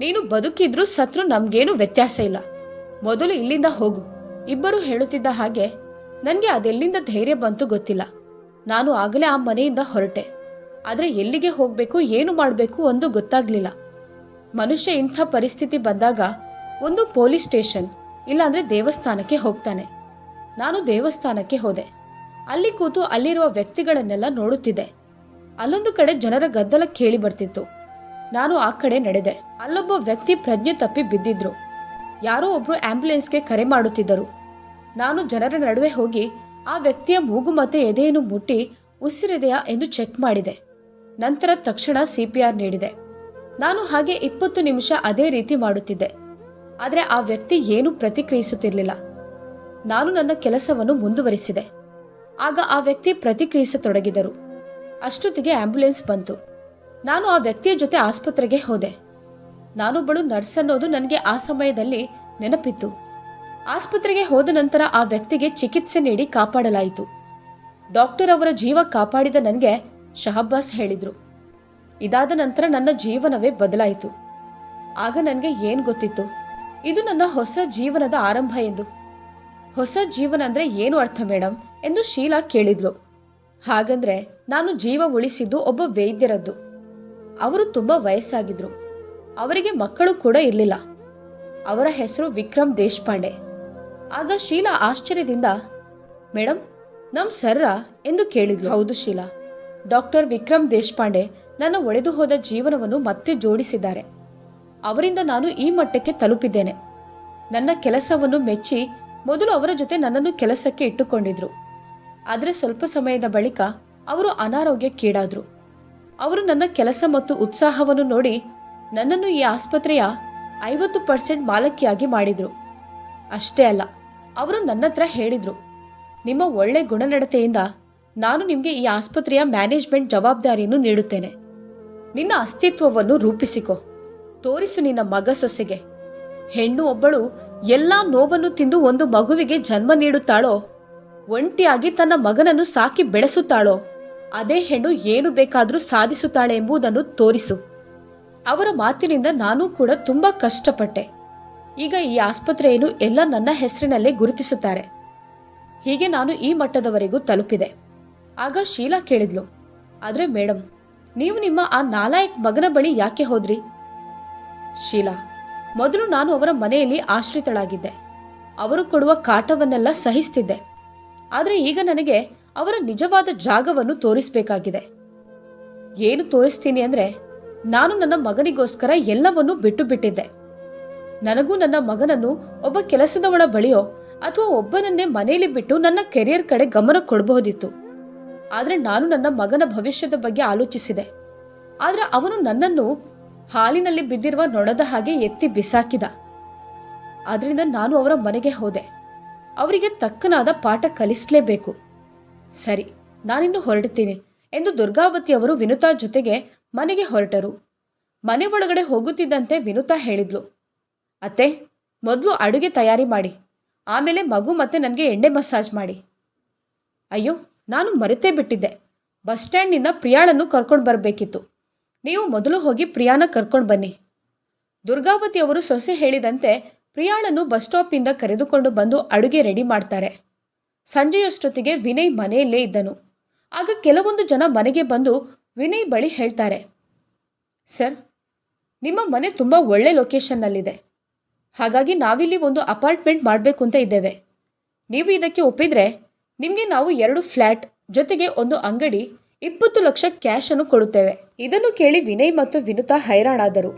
A: ನೀನು ಬದುಕಿದ್ರೂ ಸತ್ರು ನಮ್ಗೇನು ವ್ಯತ್ಯಾಸ ಇಲ್ಲ. ಮೊದಲು ಇಲ್ಲಿಂದ ಹೋಗು. ಇಬ್ಬರು ಹೇಳುತ್ತಿದ್ದ ಹಾಗೆ ನನಗೆ ಅದೆಲ್ಲಿಂದ ಧೈರ್ಯ ಬಂತು ಗೊತ್ತಿಲ್ಲ. ನಾನು ಆಗಲೇ ಆ ಮನೆಯಿಂದ ಹೊರಟೆ. ಆದರೆ ಎಲ್ಲಿಗೆ ಹೋಗಬೇಕು, ಏನು ಮಾಡಬೇಕು ಒಂದು ಗೊತ್ತಾಗ್ಲಿಲ್ಲ. ಮನುಷ್ಯ ಇಂಥ ಪರಿಸ್ಥಿತಿ ಬಂದಾಗ ಒಂದು ಪೊಲೀಸ್ ಸ್ಟೇಷನ್, ಇಲ್ಲಾಂದ್ರೆ ದೇವಸ್ಥಾನಕ್ಕೆ ಹೋಗ್ತಾನೆ. ನಾನು ದೇವಸ್ಥಾನಕ್ಕೆ ಹೋದೆ. ಅಲ್ಲಿ ಕೂತು ಅಲ್ಲಿರುವ ವ್ಯಕ್ತಿಗಳನ್ನೆಲ್ಲ ನೋಡುತ್ತಿದ್ದೆ. ಅಲ್ಲೊಂದು ಕಡೆ ಜನರ ಗದ್ದಲ ಕೇಳಿ ಬರ್ತಿತ್ತು. ನಾನು ಆ ಕಡೆ ನಡೆದೆ. ಅಲ್ಲೊಬ್ಬ ವ್ಯಕ್ತಿ ಪ್ರಜ್ಞೆ ತಪ್ಪಿ ಬಿದ್ದಿದ್ರು. ಯಾರೋ ಒಬ್ರು ಆಂಬ್ಯುಲೆನ್ಸ್ಗೆ ಕರೆ ಮಾಡುತ್ತಿದ್ದರು. ನಾನು ಜನರ ನಡುವೆ ಹೋಗಿ ಆ ವ್ಯಕ್ತಿಯ ಮೂಗು ಮತ್ತೆ ಎದೆಯನ್ನು ಮುಟ್ಟಿ ಉಸಿರಿದೆಯಾ ಎಂದು ಚೆಕ್ ಮಾಡಿದೆ. ನಂತರ ತಕ್ಷಣ ಸಿ ಪಿ ಆರ್ ನೀಡಿದೆ. ನಾನು ಹಾಗೆ ಇಪ್ಪತ್ತು ನಿಮಿಷ ಅದೇ ರೀತಿ ಮಾಡುತ್ತಿದ್ದೆ. ಆದರೆ ಆ ವ್ಯಕ್ತಿ ಏನೂ ಪ್ರತಿಕ್ರಿಯಿಸುತ್ತಿರಲಿಲ್ಲ. ನಾನು ನನ್ನ ಕೆಲಸವನ್ನು ಮುಂದುವರಿಸಿದೆ. ಆಗ ಆ ವ್ಯಕ್ತಿ ಪ್ರತಿಕ್ರಿಯಿಸತೊಡಗಿದರು. ಅಷ್ಟೊತ್ತಿಗೆ ಆಂಬ್ಯುಲೆನ್ಸ್ ಬಂತು. ನಾನು ಆ ವ್ಯಕ್ತಿಯ ಜೊತೆ ಆಸ್ಪತ್ರೆಗೆ ಹೋದೆ. ನಾನೊಬ್ಬಳು ನರ್ಸ್ ಅನ್ನೋದು ನನಗೆ ಆ ಸಮಯದಲ್ಲಿ ನೆನಪಿತ್ತು. ಆಸ್ಪತ್ರೆಗೆ ಹೋದ ನಂತರ ಆ ವ್ಯಕ್ತಿಗೆ ಚಿಕಿತ್ಸೆ ನೀಡಿ ಕಾಪಾಡಲಾಯಿತು. ಡಾಕ್ಟರ್ ಅವರ ಜೀವ ಕಾಪಾಡಿದ ನನಗೆ ಶಹಬ್ಬಾಸ್ ಹೇಳಿದ್ರು. ಇದಾದ ನಂತರ ನನ್ನ ಜೀವನವೇ ಬದಲಾಯಿತು. ಆಗ ನನಗೆ ಏನು ಗೊತ್ತಿತ್ತು? ಇದು ನನ್ನ ಹೊಸ ಜೀವನದ ಆರಂಭ ಎಂದು. ಹೊಸ ಜೀವನ ಅಂದ್ರೆ ಏನು ಅರ್ಥ ಮೇಡಮ್ ಎಂದು ಶೀಲಾ ಕೇಳಿದ್ಲು. ಹಾಗಂದ್ರೆ ನಾನು ಜೀವ ಉಳಿಸಿದ್ದು ಒಬ್ಬ ವೈದ್ಯರದ್ದು. ಅವರು ತುಂಬಾ ವಯಸ್ಸಾಗಿದ್ರು. ಅವರಿಗೆ ಮಕ್ಕಳು ಕೂಡ ಇರಲಿಲ್ಲ. ಅವರ ಹೆಸರು ವಿಕ್ರಮ್ ದೇಶಪಾಂಡೆ. ಆಗ ಶೀಲಾ ಆಶ್ಚರ್ಯದಿಂದ ಮೇಡಮ್ ನಮ್ ಸರ್ರ ಎಂದು ಕೇಳಿದ್ಲು. ಹೌದು ಶೀಲಾ. ಡಾಕ್ಟರ್ ವಿಕ್ರಮ್ ದೇಶಪಾಂಡೆ ನನ್ನ ಒಡೆದು ಹೋದ ಜೀವನವನ್ನು ಮತ್ತೆ ಜೋಡಿಸಿದ್ದಾರೆ. ಅವರಿಂದ ನಾನು ಈ ಮಟ್ಟಕ್ಕೆ ತಲುಪಿದ್ದೇನೆ. ನನ್ನ ಕೆಲಸವನ್ನು ಮೆಚ್ಚಿ ಮೊದಲು ಅವರ ಜೊತೆ ನನ್ನನ್ನು ಕೆಲಸಕ್ಕೆ ಇಟ್ಟುಕೊಂಡಿದ್ರು. ಆದರೆ ಸ್ವಲ್ಪ ಸಮಯದ ಬಳಿಕ ಅವರು ಅನಾರೋಗ್ಯಕ್ಕೀಡಾದರು ಅವರು ನನ್ನ ಕೆಲಸ ಮತ್ತು ಉತ್ಸಾಹವನ್ನು ನೋಡಿ ನನ್ನನ್ನು ಈ ಆಸ್ಪತ್ರೆಯ ಐವತ್ತು ಪರ್ಸೆಂಟ್ ಮಾಲಕಿಯಾಗಿ ಮಾಡಿದರು. ಅಷ್ಟೇ ಅಲ್ಲ, ಅವರು ನನ್ನ ಹತ್ರ ಹೇಳಿದರು, ನಿಮ್ಮ ಒಳ್ಳೆ ಗುಣನಡತೆಯಿಂದ ನಾನು ನಿಮಗೆ ಈ ಆಸ್ಪತ್ರೆಯ ಮ್ಯಾನೇಜ್ಮೆಂಟ್ ಜವಾಬ್ದಾರಿಯನ್ನು ನೀಡುತ್ತೇನೆ. ನಿನ್ನ ಅಸ್ತಿತ್ವವನ್ನು ರೂಪಿಸಿಕೊ, ತೋರಿಸು ನಿನ್ನ ಮಗ ಸೊಸೆಗೆ. ಹೆಣ್ಣು ಒಬ್ಬಳು ಎಲ್ಲ ನೋವನ್ನು ತಿಂದು ಒಂದು ಮಗುವಿಗೆ ಜನ್ಮ ನೀಡುತ್ತಾಳೋ ಒಂಟಿಯಾಗಿ ತನ್ನ ಮಗನನ್ನು ಸಾಕಿ ಬೆಳೆಸುತ್ತಾಳೋ, ಅದೇ ಹೆಣ್ಣು ಏನು ಬೇಕಾದರೂ ಸಾಧಿಸುತ್ತಾಳೆ ಎಂಬುದನ್ನು ತೋರಿಸು. ಅವರ ಮಾತಿನಿಂದ ನಾನು ಕೂಡ ತುಂಬಾ ಕಷ್ಟಪಟ್ಟೆ. ಈಗ ಈ ಆಸ್ಪತ್ರೆಯನ್ನು ಎಲ್ಲ ನನ್ನ ಹೆಸರಿನಲ್ಲೇ ಗುರುತಿಸುತ್ತಾರೆ. ಹೀಗೆ ನಾನು ಈ ಮಟ್ಟದವರೆಗೂ ತಲುಪಿದೆ. ಆಗ ಶೀಲಾ ಕೇಳಿದ್ಲು, ಆದ್ರೆ ಮೇಡಮ್ ನೀವು ನಿಮ್ಮ ಆ ನಾಲಾಯಕ್ ಮಗನ ಬಳಿ ಯಾಕೆ ಹೋದ್ರಿ? ಶೀಲಾ, ಮೊದಲು ನಾನು ಅವರ ಮನೆಯಲ್ಲಿ ಆಶ್ರಿತಳಾಗಿದ್ದೆ. ಅವರು ಕೊಡುವ ಕಾಟವನ್ನೆಲ್ಲ ಸಹಿಸ್ತಿದ್ದೆ. ಆದರೆ ಈಗ ನನಗೆ ಅವರ ನಿಜವಾದ ಜಾಗವನ್ನು ತೋರಿಸಬೇಕಾಗಿದೆ. ಏನು ತೋರಿಸ್ತೀನಿ ಅಂದರೆ ನಾನು ನನ್ನ ಮಗನಿಗೋಸ್ಕರ ಎಲ್ಲವನ್ನೂ ಬಿಟ್ಟು ಬಿಟ್ಟಿದ್ದೆ ನನಗೂ ನನ್ನ ಮಗನನ್ನು ಒಬ್ಬ ಕೆಲಸದವಳ ಬಳಿಯೋ ಅಥವಾ ಒಬ್ಬನನ್ನೇ ಮನೆಯಲ್ಲಿ ಬಿಟ್ಟು ನನ್ನ ಕೆರಿಯರ್ ಕಡೆ ಗಮನ ಕೊಡಬಹುದಿತ್ತು ಆದರೆ ನಾನು ನನ್ನ ಮಗನ ಭವಿಷ್ಯದ ಬಗ್ಗೆ ಆಲೋಚಿಸಿದೆ. ಆದರೆ ಅವನು ನನ್ನನ್ನು ಹಾಲಿನಲ್ಲಿ ಬಿದ್ದಿರುವ ನೊಣದ ಹಾಗೆ ಎತ್ತಿ ಬಿಸಾಕಿದ. ಅದರಿಂದ ನಾನು ಅವರ ಮನೆಗೆ ಹೋದೆ. ಅವರಿಗೆ ತಕ್ಕನಾದ ಪಾಠ ಕಲಿಸಲೇಬೇಕು. ಸರಿ, ನಾನಿನ್ನು ಹೊರಡುತ್ತೇನೆ ಎಂದು ದುರ್ಗಾವತಿಯವರು ವಿನುತಾ ಜೊತೆಗೆ ಮನೆಗೆ ಹೊರಟರು. ಮನೆ ಒಳಗಡೆ ಹೋಗುತ್ತಿದ್ದಂತೆ ವಿನುತಾ ಹೇಳಿದ್ಲು, ಅತ್ತೆ, ಮೊದಲು ಅಡುಗೆ ತಯಾರಿ ಮಾಡಿ, ಆಮೇಲೆ ಮಗು ಮತ್ತೆ ನನಗೆ ಎಣ್ಣೆ ಮಸಾಜ್ ಮಾಡಿ. ಅಯ್ಯೋ, ನಾನು ಮರೆತೇ ಬಿಟ್ಟಿದ್ದೆ. ಬಸ್ ಸ್ಟ್ಯಾಂಡ್ನಿಂದ ಪ್ರಿಯಾಳನ್ನು ಕರ್ಕೊಂಡು ಬರಬೇಕಿತ್ತು. ನೀವು ಮೊದಲು ಹೋಗಿ ಪ್ರಿಯಾನ ಕರ್ಕೊಂಡು ಬನ್ನಿ. ದುರ್ಗಾವತಿ ಅವರು ಸೊಸೆ ಹೇಳಿದಂತೆ ಪ್ರಿಯಾಳನ್ನು ಬಸ್ ಸ್ಟಾಪಿಂದ ಕರೆದುಕೊಂಡು ಬಂದು ಅಡುಗೆ ರೆಡಿ ಮಾಡ್ತಾರೆ. ಸಂಜೆಯಷ್ಟೊತ್ತಿಗೆ ವಿನಯ್ ಮನೆಯಲ್ಲೇ ಇದ್ದನು. ಆಗ ಕೆಲವೊಂದು ಜನ ಮನೆಗೆ ಬಂದು ವಿನಯ್ ಬಳಿ ಹೇಳ್ತಾರೆ, ಸರ್, ನಿಮ್ಮ ಮನೆ ತುಂಬ ಒಳ್ಳೆ ಲೊಕೇಶನ್ನಲ್ಲಿದೆ ಹಾಗಾಗಿ ನಾವಿಲ್ಲಿ ಒಂದು ಅಪಾರ್ಟ್ಮೆಂಟ್ ಮಾಡಬೇಕು ಅಂತ ಇದ್ದೇವೆ. ನೀವು ಇದಕ್ಕೆ ಒಪ್ಪಿದರೆ ನಿಮಗೆ ನಾವು ಎರಡು ಫ್ಲ್ಯಾಟ್ ಜೊತೆಗೆ ಒಂದು ಅಂಗಡಿ, ಇಪ್ಪತ್ತು ಲಕ್ಷ ಕ್ಯಾಶ್ ಅನ್ನು ಕೊಡುತ್ತೇವೆ. ಇದನ್ನು ಕೇಳಿ ವಿನಯ್ ಮತ್ತು ವಿನುತಾ ಹೈರಾಣಾದರು.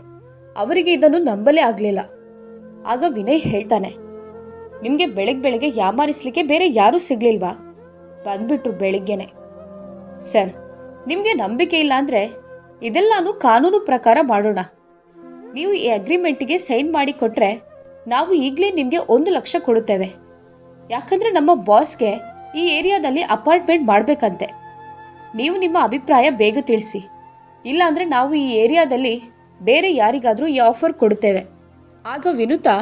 A: ಅವರಿಗೆ ಇದನ್ನು ನಂಬಲೇ ಆಗಲಿಲ್ಲ. ಆಗ ವಿನಯ್ ಹೇಳ್ತಾನೆ ನಿಮಗೆ ಬೆಳಗ್ಗೆ ಬೆಳಗ್ಗೆ ಯಾಮಾರಿಸ್ಲಿಕ್ಕೆ ಬೇರೆ ಯಾರೂ ಸಿಗ್ಲಿಲ್ವಾ? ಬಂದ್ಬಿಟ್ರು ಬೆಳಿಗ್ಗೆನೆ. ಸರ್, ನಿಮಗೆ ನಂಬಿಕೆ ಇಲ್ಲ ಅಂದ್ರೆ ಇದೆಲ್ಲಾನು ಕಾನೂನು ಪ್ರಕಾರ ಮಾಡೋಣ. ನೀವು ಈ ಅಗ್ರಿಮೆಂಟ್ಗೆ ಸೈನ್ ಮಾಡಿ ಕೊಟ್ರೆ ನಾವು ಈಗಲೇ ನಿಮಗೆ ಒಂದು ಲಕ್ಷ ಕೊಡುತ್ತೇವೆ. ಯಾಕಂದ್ರೆ ನಮ್ಮ ಬಾಸ್ಗೆ ಈ ಏರಿಯಾದಲ್ಲಿ ಅಪಾರ್ಟ್ಮೆಂಟ್ ಮಾಡಬೇಕಂತೆ. ನೀವು ನಿಮ್ಮ ಅಭಿಪ್ರಾಯ ಬೇಗ ತಿಳಿಸಿ. ಇಲ್ಲಾಂದ್ರೆ ನಾವು ಈ ಏರಿಯಾದಲ್ಲಿ ಬೇರೆ ಯಾರಿಗಾದರೂ ಈ ಆಫರ್ ಕೊಡುತ್ತೇವೆ. ಆಗ ವಿನುತಾ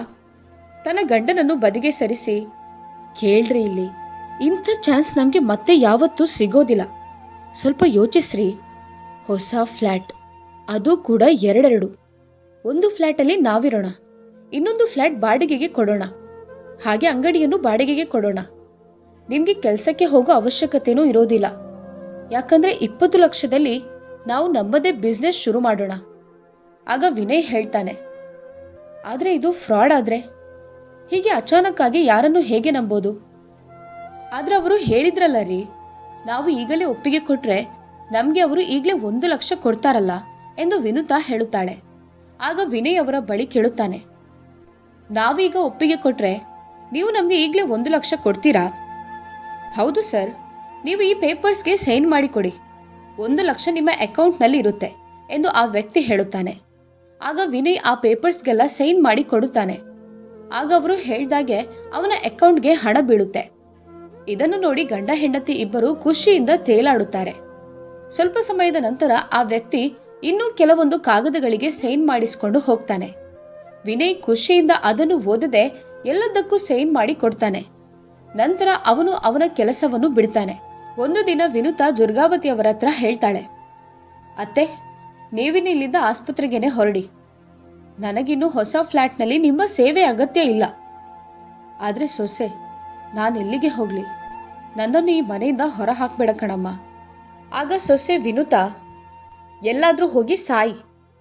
A: ತನ್ನ ಗಂಡನನ್ನು ಬದಿಗೆ ಸರಿಸಿ, ಕೇಳ್ರಿ ಇಲ್ಲಿ, ಇಂಥ ಚಾನ್ಸ್ ನಮಗೆ ಮತ್ತೆ ಯಾವತ್ತೂ ಸಿಗೋದಿಲ್ಲ. ಸ್ವಲ್ಪ ಯೋಚಿಸ್ರಿ. ಹೊಸ ಫ್ಲ್ಯಾಟ್ ಅದು ಕೂಡ ಎರಡೆರಡು. ಒಂದು ಫ್ಲ್ಯಾಟಲ್ಲಿ ನಾವಿರೋಣ, ಇನ್ನೊಂದು ಫ್ಲ್ಯಾಟ್ ಬಾಡಿಗೆಗೆ ಕೊಡೋಣ. ಹಾಗೆ ಅಂಗಡಿಯನ್ನು ಬಾಡಿಗೆಗೆ ಕೊಡೋಣ. ನಿಮಗೆ ಕೆಲಸಕ್ಕೆ ಹೋಗೋ ಅವಶ್ಯಕತೆನೂ ಇರೋದಿಲ್ಲ. ಯಾಕಂದ್ರೆ ಇಪ್ಪತ್ತು ಲಕ್ಷದಲ್ಲಿ ನಾವು ನಮ್ಮದೇ ಬಿಸ್ನೆಸ್ ಶುರು ಮಾಡೋಣ. ಆಗ ವಿನಯ್ ಹೇಳ್ತಾನೆ ಆದರೆ ಇದು ಫ್ರಾಡ್ ಆದರೆ? ಹೀಗೆ ಅಚಾನಕ್ಕಾಗಿ ಯಾರನ್ನು ಹೇಗೆ ನಂಬೋದು? ಆದರೆ ಅವರು ಹೇಳಿದ್ರಲ್ಲ ರೀ, ನಾವು ಈಗಲೇ ಒಪ್ಪಿಗೆ ಕೊಟ್ರೆ ನಮಗೆ ಅವರು ಈಗಲೇ ಒಂದು ಲಕ್ಷ ಕೊಡ್ತಾರಲ್ಲ ಎಂದು ವಿನುತಾ ಹೇಳುತ್ತಾಳೆ. ಆಗ ವಿನಯ್ ಅವರ ಬಳಿ ಕೇಳುತ್ತಾನೆ, ನಾವೀಗ ಒಪ್ಪಿಗೆ ಕೊಟ್ರೆ ನೀವು ನಮಗೆ ಈಗಲೇ ಒಂದು ಲಕ್ಷ ಕೊಡ್ತೀರಾ? ಹೌದು ಸರ್, ನೀವು ಈ ಪೇಪರ್ಸ್ಗೆ ಸೈನ್ ಮಾಡಿಕೊಡಿ, ಒಂದು ಲಕ್ಷ ನಿಮ್ಮ ಅಕೌಂಟ್ನಲ್ಲಿ ಇರುತ್ತೆ ಎಂದು ಆ ವ್ಯಕ್ತಿ ಹೇಳುತ್ತಾನೆ. ಆಗ ವಿನಯ್ ಆ ಪೇಪರ್ಸ್ಗೆಲ್ಲ ಸೈನ್ ಮಾಡಿ ಕೊಡುತ್ತಾನೆ. ಆಗ ಅವರು ಹೇಳ್ದಾಗೆ ಅವನ ಅಕೌಂಟ್ಗೆ ಹಣ ಬೀಳುತ್ತೆ. ಇದನ್ನು ನೋಡಿ ಗಂಡ ಹೆಂಡತಿ ಇಬ್ಬರು ಖುಷಿಯಿಂದ ತೇಲಾಡುತ್ತಾರೆ. ಸ್ವಲ್ಪ ಸಮಯದ ನಂತರ ಆ ವ್ಯಕ್ತಿ ಇನ್ನೂ ಕೆಲವೊಂದು ಕಾಗದಗಳಿಗೆ ಸೈನ್ ಮಾಡಿಸಿಕೊಂಡು ಹೋಗ್ತಾನೆ. ವಿನಯ್ ಖುಷಿಯಿಂದ ಅದನ್ನು ಓದದೆ ಎಲ್ಲದಕ್ಕೂ ಸೈನ್ ಮಾಡಿ ಕೊಡ್ತಾನೆ. ನಂತರ ಅವನು ಅವನ ಕೆಲಸವನ್ನು ಬಿಡ್ತಾನೆ. ಒಂದು ದಿನ ವಿನುತಾ ದುರ್ಗಾವತಿ ಅವರ ಹತ್ರ ಹೇಳ್ತಾಳೆ, ಅತ್ತೆ ನೀವಿನಿಲ್ಲಿಂದ ಆಸ್ಪತ್ರೆಗೇನೆ ಹೊರಡಿ. ನನಗಿನ್ನು ಹೊಸ ಫ್ಲ್ಯಾಟ್ನಲ್ಲಿ ನಿಮ್ಮ ಸೇವೆ ಅಗತ್ಯ ಇಲ್ಲ. ಆದರೆ ಸೊಸೆ ನಾನು ಎಲ್ಲಿಗೆ ಹೋಗ್ಲಿ? ನನ್ನನ್ನು ಈ ಮನೆಯಿಂದ ಹೊರ ಹಾಕ್ಬೇಡ ಕಣಮ್ಮ. ಆಗ ಸೊಸೆ ವಿನುತಾ, ಎಲ್ಲಾದರೂ ಹೋಗಿ ಸಾಯಿ.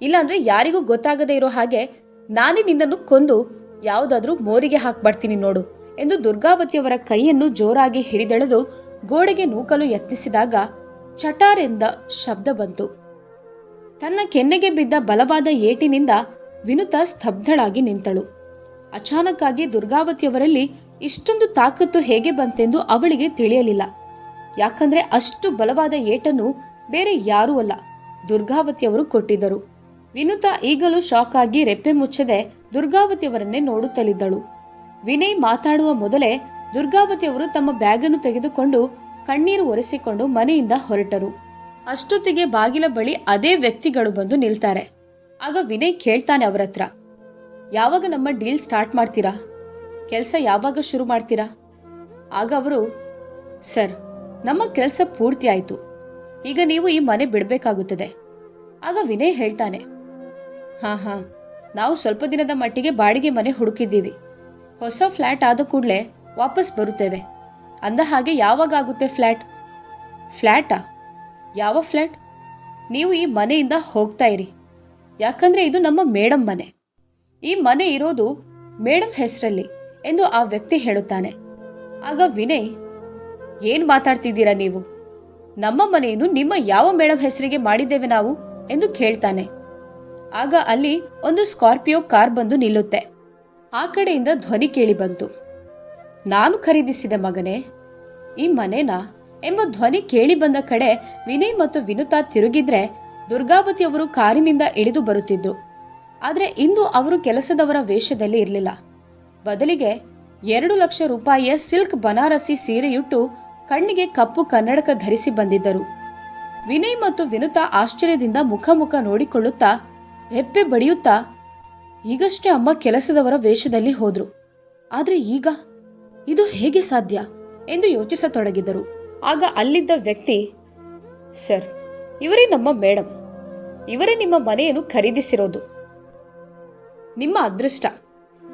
A: ಇಲ್ಲಾಂದ್ರೆ ಯಾರಿಗೂ ಗೊತ್ತಾಗದೇ ಇರೋ ಹಾಗೆ ನಾನೇ ನಿನ್ನನ್ನು ಕೊಂದು ಯಾವುದಾದ್ರೂ ಮೋರಿಗೆ ಹಾಕ್ಬಿಡ್ತೀನಿ ನೋಡು ಎಂದು ದುರ್ಗಾವತಿಯವರ ಕೈಯನ್ನು ಜೋರಾಗಿ ಹಿಡಿದೆಳೆದು ಗೋಡೆಗೆ ನೂಕಲು ಯತ್ನಿಸಿದಾಗ ಚಟಾರೆಂದ ಶಬ್ದ ಬಂತು. ತನ್ನ ಕೆನ್ನೆಗೆ ಬಿದ್ದ ಬಲವಾದ ಏಟಿನಿಂದ ವಿನುತ ಸ್ತಬ್ಧಳಾಗಿ ನಿಂತಳು. ಅಚಾನಕ್ಕಾಗಿ ದುರ್ಗಾವತಿಯವರಲ್ಲಿ ಇಷ್ಟೊಂದು ತಾಕತ್ತು ಹೇಗೆ ಬಂತೆಂದು ಅವಳಿಗೆ ತಿಳಿಯಲಿಲ್ಲ. ಯಾಕಂದ್ರೆ ಅಷ್ಟು ಬಲವಾದ ಏಟನ್ನು ಬೇರೆ ಯಾರೂ ಅಲ್ಲ, ದುರ್ಗಾವತಿಯವರು ಕೊಟ್ಟಿದ್ದರು. ವಿನುತ ಈಗಲೂ ಶಾಕ್ ಆಗಿ ರೆಪ್ಪೆ ಮುಚ್ಚದೆ ದುರ್ಗಾವತಿಯವರನ್ನೇ ನೋಡುತ್ತಲಿದ್ದಳು. ವಿನಯ್ ಮಾತಾಡುವ ಮೊದಲೇ ದುರ್ಗಾವತಿಯವರು ತಮ್ಮ ಬ್ಯಾಗನ್ನು ತೆಗೆದುಕೊಂಡು ಕಣ್ಣೀರು ಒರೆಸಿಕೊಂಡು ಮನೆಯಿಂದ ಹೊರಟರು. ಅಷ್ಟೊತ್ತಿಗೆ ಬಾಗಿಲ ಬಳಿ ಅದೇ ವ್ಯಕ್ತಿಗಳು ಬಂದು ನಿಲ್ತಾರೆ. ಆಗ ವಿನಯ್ ಕೇಳ್ತಾನೆ ಅವರ ಹತ್ರ, ಯಾವಾಗ ನಮ್ಮ ಡೀಲ್ ಸ್ಟಾರ್ಟ್ ಮಾಡ್ತೀರಾ? ಕೆಲಸ ಯಾವಾಗ ಶುರು ಮಾಡ್ತೀರಾ? ಆಗ ಅವರು, ಸರ್, ನಮ್ಮ ಕೆಲಸ ಪೂರ್ತಿ ಆಯಿತು. ಈಗ ನೀವು ಈ ಮನೆ ಬಿಡಬೇಕಾಗುತ್ತದೆ. ಆಗ ವಿನಯ್ ಹೇಳ್ತಾನೆ, ಹಾ ಹಾ, ನಾವು ಸ್ವಲ್ಪ ದಿನದ ಮಟ್ಟಿಗೆ ಬಾಡಿಗೆ ಮನೆ ಹುಡುಕಿದ್ದೀವಿ. ಹೊಸ ಫ್ಲ್ಯಾಟ್ ಆದ ಕೂಡಲೇ ವಾಪಸ್ ಬರುತ್ತೇವೆ. ಅಂದ ಹಾಗೆ ಯಾವಾಗ ಆಗುತ್ತೆ ಫ್ಲ್ಯಾಟ್ ಫ್ಲ್ಯಾಟಾ ಯಾವ ಫ್ಲ್ಯಾಟ್ ನೀವು ಈ ಮನೆಯಿಂದ ಹೋಗ್ತಾ ಇರಿ. ಯಾಕಂದ್ರೆ ಇದು ನಮ್ಮ ಮೇಡಮ್ ಮನೆ. ಈ ಮನೆ ಇರೋದು ಮೇಡಮ್ ಹೆಸರಲ್ಲಿ ಎಂದು ಆ ವ್ಯಕ್ತಿ ಹೇಳುತ್ತಾನೆ. ಆಗ ವಿನಯ್, ಏನ್ ಮಾತಾಡ್ತಿದ್ದೀರಾ ನೀವು? ನಮ್ಮ ಮನೆಯನ್ನು ನಿಮ್ಮ ಯಾವ ಮೇಡಮ್ ಹೆಸರಿಗೆ ಮಾಡಿದ್ದೇವೆ ನಾವು? ಎಂದು ಕೇಳ್ತಾನೆ. ಆಗ ಅಲ್ಲಿ ಒಂದು ಸ್ಕಾರ್ಪಿಯೋ ಕಾರ್ ಬಂದು ನಿಲ್ಲುತ್ತೆ. ಆ ಕಡೆಯಿಂದ ಧ್ವನಿ ಕೇಳಿ ಬಂತು. ನಾನು ಖರೀದಿಸಿದ ಮಗನೇ, ಈ ಮನೆನಾ ಎಂಬ ಧ್ವನಿ ಕೇಳಿ ಬಂದ ಕಡೆ ವಿನಯ್ ಮತ್ತು ವಿನುತಾ ತಿರುಗಿದ್ರೆ ದುರ್ಗಾವತಿ ಅವರು ಕಾರಿನಿಂದ ಇಳಿದು ಬರುತ್ತಿದ್ದರು ಆದರೆ ಇಂದು ಅವರು ಕೆಲಸದವರ ವೇಷದಲ್ಲಿ ಇರಲಿಲ್ಲ. ಬದಲಿಗೆ ಎರಡು ಲಕ್ಷ ರೂಪಾಯಿಯ ಸಿಲ್ಕ್ ಬನಾರಸಿ ಸೀರೆಯುಟ್ಟು ಕಣ್ಣಿಗೆ ಕಪ್ಪು ಕನ್ನಡಕ ಧರಿಸಿ ಬಂದಿದ್ದರು. ವಿನಯ್ ಮತ್ತು ವಿನುತಾ ಆಶ್ಚರ್ಯದಿಂದ ಮುಖ ಮುಖ ನೋಡಿಕೊಳ್ಳುತ್ತಾ ರೆಪ್ಪೆ ಬಡಿಯುತ್ತಾ ಈಗಷ್ಟೇ ಅಮ್ಮ ಕೆಲಸದವರ ವೇಷದಲ್ಲಿ ಹೋದ್ರು. ಆದರೆ ಈಗ ಇದು ಹೇಗೆ ಸಾಧ್ಯ ಎಂದು ಯೋಚಿಸತೊಡಗಿದರು. ಆಗ ಅಲ್ಲಿದ್ದ ವ್ಯಕ್ತಿ, ಸರ್, ಇವರೇ ನಮ್ಮ ಮೇಡಮ್ ಇವರೇ ನಿಮ್ಮ ಮನೆಯನ್ನು ಖರೀದಿಸಿರೋದು. ನಿಮ್ಮ ಅದೃಷ್ಟ.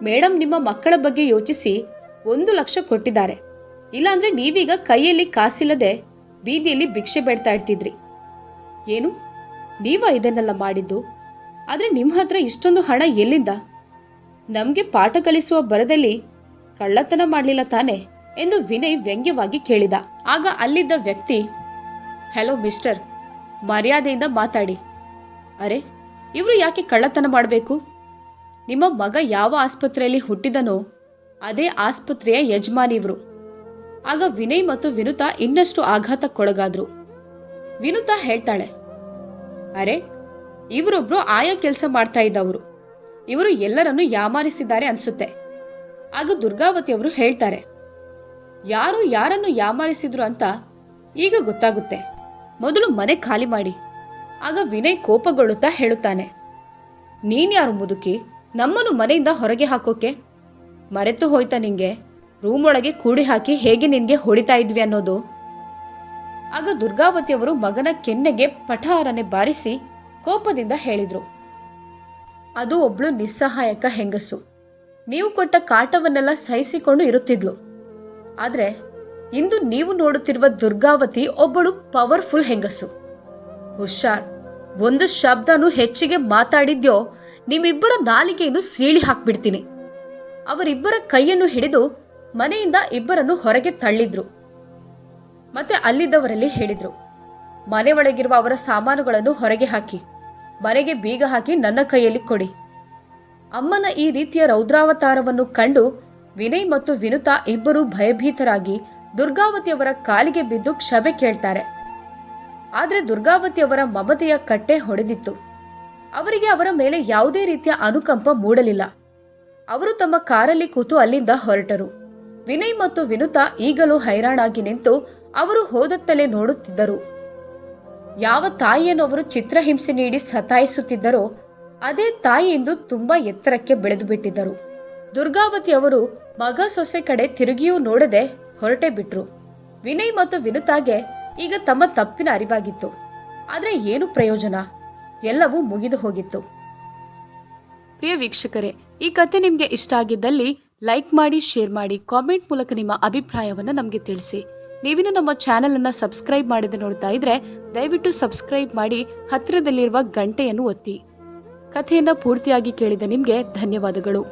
A: ಮೇಡಮ್ ನಿಮ್ಮ ಮಕ್ಕಳ ಬಗ್ಗೆ ಯೋಚಿಸಿ ಒಂದು ಲಕ್ಷ ಕೊಟ್ಟಿದ್ದಾರೆ. ಇಲ್ಲಾಂದ್ರೆ ನೀವೀಗ ಕೈಯಲ್ಲಿ ಕಾಸಿಲ್ಲದೆ ಬೀದಿಯಲ್ಲಿ ಭಿಕ್ಷೆ ಬೇಡ್ತಾ ಇರ್ತಿದ್ರಿ. ಏನು? ನೀವ ಇದನ್ನೆಲ್ಲ ಮಾಡಿದ್ದು? ಆದ್ರೆ ನಿಮ್ಮ ಹತ್ರ ಇಷ್ಟೊಂದು ಹಣ ಎಲ್ಲಿಂದ? ನಮಗೆ ಪಾಠ ಕಲಿಸುವ ಬರದಲ್ಲಿ ಕಳ್ಳತನ ಮಾಡಲಿಲ್ಲ ತಾನೆ? ಎಂದು ವಿನಯ್ ವ್ಯಂಗ್ಯವಾಗಿ ಕೇಳಿದ. ಆಗ ಅಲ್ಲಿದ್ದ ವ್ಯಕ್ತಿ, ಹಲೋ ಮಿಸ್ಟರ್, ಮರ್ಯಾದೆಯಿಂದ ಮಾತಾಡಿ. ಅರೆ, ಇವರು ಯಾಕೆ ಕಳ್ಳತನ ಮಾಡಬೇಕು? ನಿಮ್ಮ ಮಗ ಯಾವ ಆಸ್ಪತ್ರೆಯಲ್ಲಿ ಹುಟ್ಟಿದನೋ ಅದೇ ಆಸ್ಪತ್ರೆಯ ಯಜಮಾನಿ ಇವರು. ಆಗ ವಿನಯ್ ಮತ್ತು ವಿನುತಾ ಇನ್ನಷ್ಟು ಆಘಾತಕ್ಕೊಳಗಾದ್ರು. ವಿನುತಾ ಹೇಳ್ತಾಳೆ, ಅರೆ, ಇವರೊಬ್ರು ಆಯಾ ಕೆಲಸ ಮಾಡ್ತಾ ಇದ್ದವರು. ಇವರು ಎಲ್ಲರನ್ನು ಯಾಮಾರಿಸಿದ್ದಾರೆ ಅನ್ಸುತ್ತೆ. ಆಗ ದುರ್ಗಾವತಿ ಅವರು ಹೇಳ್ತಾರೆ ಯಾರು ಯಾರನ್ನು ಯಾಮಾರಿಸಿದ್ರು ಅಂತ ಈಗ ಗೊತ್ತಾಗುತ್ತೆ. ಮೊದಲು ಮನೆ ಖಾಲಿ ಮಾಡಿ. ಆಗ ವಿನಯ್ ಕೋಪಗೊಳ್ಳುತ್ತಾ ಹೇಳುತ್ತಾನೆ. ನೀನ್ಯಾರು ಮುದುಕಿ? ನಮ್ಮನ್ನು ಮನೆಯಿಂದ ಹೊರಗೆ ಹಾಕೋಕೆ? ಮರೆತು ಹೋಯ್ತಾ ನಿಂಗೆ? ರೂಮ್ ಒಳಗೆ ಕೂಡಿ ಹಾಕಿ ಹೇಗೆ ನಿನಗೆ ಹೊಡಿತಾ ಇದ್ವಿ ಅನ್ನೋದು? ಆಗ ದುರ್ಗಾವತಿಯವರು ಮಗನ ಕೆನ್ನೆಗೆ ಪಠಾರನೆ ಬಾರಿಸಿ ಕೋಪದಿಂದ ಹೇಳಿದರು. ಅದು ಒಬ್ಳು ನಿಸ್ಸಹಾಯಕ ಹೆಂಗಸು. ನೀವು ಕೊಟ್ಟ ಕಾಟವನ್ನೆಲ್ಲ ಸಹಿಸಿಕೊಂಡು ಇರುತ್ತಿದ್ಲು. ಆದ್ರೆ ಇಂದು ನೀವು ನೋಡುತ್ತಿರುವ ದುರ್ಗಾವತಿ ಒಬ್ಬಳು ಪವರ್ಫುಲ್ ಹೆಂಗಸು. ಹುಷಾರ್, ಒಂದು ಶಬ್ದನು ಹೆಚ್ಚಿಗೆ ಮಾತಾಡಿದ್ಯೋ ನಿಮ್ಮಿಬ್ಬರ ನಾಲಿಗೆಯನ್ನು ಸೀಳಿ ಹಾಕ್ಬಿಡ್ತೀನಿ. ಅವರಿಬ್ಬರ ಕೈಯನ್ನು ಹಿಡಿದು ಮನೆಯಿಂದ ಇಬ್ಬರನ್ನು ಹೊರಗೆ ತಳ್ಳಿದ್ರು. ಮತ್ತೆ ಅಲ್ಲಿದ್ದವರಲ್ಲಿ ಹೇಳಿದ್ರು, ಮನೆ ಒಳಗಿರುವ ಅವರ ಸಾಮಾನುಗಳನ್ನು ಹೊರಗೆ ಹಾಕಿ, ಮನೆಗೆ ಬೀಗ ಹಾಕಿ ನನ್ನ ಕೈಯಲ್ಲಿ ಕೊಡಿ. ಅಮ್ಮನ ಈ ರೀತಿಯ ರೌದ್ರಾವತಾರವನ್ನು ಕಂಡು ವಿನಯ್ ಮತ್ತು ವಿನುತಾ ಇಬ್ಬರೂ ಭಯಭೀತರಾಗಿ ದುರ್ಗಾವತಿಯವರ ಕಾಲಿಗೆ ಬಿದ್ದು ಕ್ಷಮೆ ಕೇಳ್ತಾರೆ. ಆದರೆ ದುರ್ಗಾವತಿಯವರ ಮಮತೆಯ ಕಟ್ಟೆ ಹೊಡೆದಿತ್ತು. ಅವರಿಗೆ ಅವರ ಮೇಲೆ ಯಾವುದೇ ರೀತಿಯ ಅನುಕಂಪ ಮೂಡಲಿಲ್ಲ. ಅವರು ತಮ್ಮ ಕಾರಲ್ಲಿ ಕೂತು ಅಲ್ಲಿಂದ ಹೊರಟರು. ವಿನಯ್ ಮತ್ತು ವಿನುತಾ ಈಗಲೂ ಹೈರಾಣಾಗಿ ನಿಂತು ಅವರು ಹೋದತ್ತಲೇ ನೋಡುತ್ತಿದ್ದರು. ಯಾವ ತಾಯಿಯನ್ನು ಅವರು ಚಿತ್ರಹಿಂಸೆ ನೀಡಿ ಸತಾಯಿಸುತ್ತಿದ್ದರೋ, ಅದೇ ತಾಯಿ ಎಂದು ತುಂಬಾ ಎತ್ತರಕ್ಕೆ ಬೆಳೆದು ಬಿಟ್ಟಿದ್ದರು ದುರ್ಗಾವತಿ ಅವರು ಮಗ ಸೊಸೆ ಕಡೆ ತಿರುಗಿಯೂ ನೋಡದೆ ಹೊರಟೆ ಬಿಟ್ರು. ವಿನಯ್ ಮತ್ತು ವಿನುತಾಗೆ ಈಗ ತಮ್ಮ ತಪ್ಪಿನ ಅರಿವಾಗಿತ್ತು. ಆದರೆ ಏನು ಪ್ರಯೋಜನ? ಎಲ್ಲವೂ ಮುಗಿದು ಹೋಗಿತ್ತು. ಪ್ರಿಯ ವೀಕ್ಷಕರೇ, ಈ ಕತೆ ನಿಮಗೆ ಇಷ್ಟ ಆಗಿದ್ದಲ್ಲಿ ಲೈಕ್ ಮಾಡಿ, ಶೇರ್ ಮಾಡಿ, ಕಾಮೆಂಟ್ ಮೂಲಕ ನಿಮ್ಮ ಅಭಿಪ್ರಾಯವನ್ನು ನಮಗೆ ತಿಳಿಸಿ. ನೀವಿನ್ನು ನಮ್ಮ ಚಾನೆಲ್ ಅನ್ನ ಸಬ್ಸ್ಕ್ರೈಬ್ ಮಾಡದೆ ನೋಡ್ತಾ ಇದ್ರೆ ದಯವಿಟ್ಟು ಸಬ್ಸ್ಕ್ರೈಬ್ ಮಾಡಿ, ಹತ್ತಿರದಲ್ಲಿರುವ ಗಂಟೆಯನ್ನು ಒತ್ತಿ. ಕಥೆಯನ್ನು ಪೂರ್ತಿಯಾಗಿ ಕೇಳಿದ ನಿಮಗೆ ಧನ್ಯವಾದಗಳು.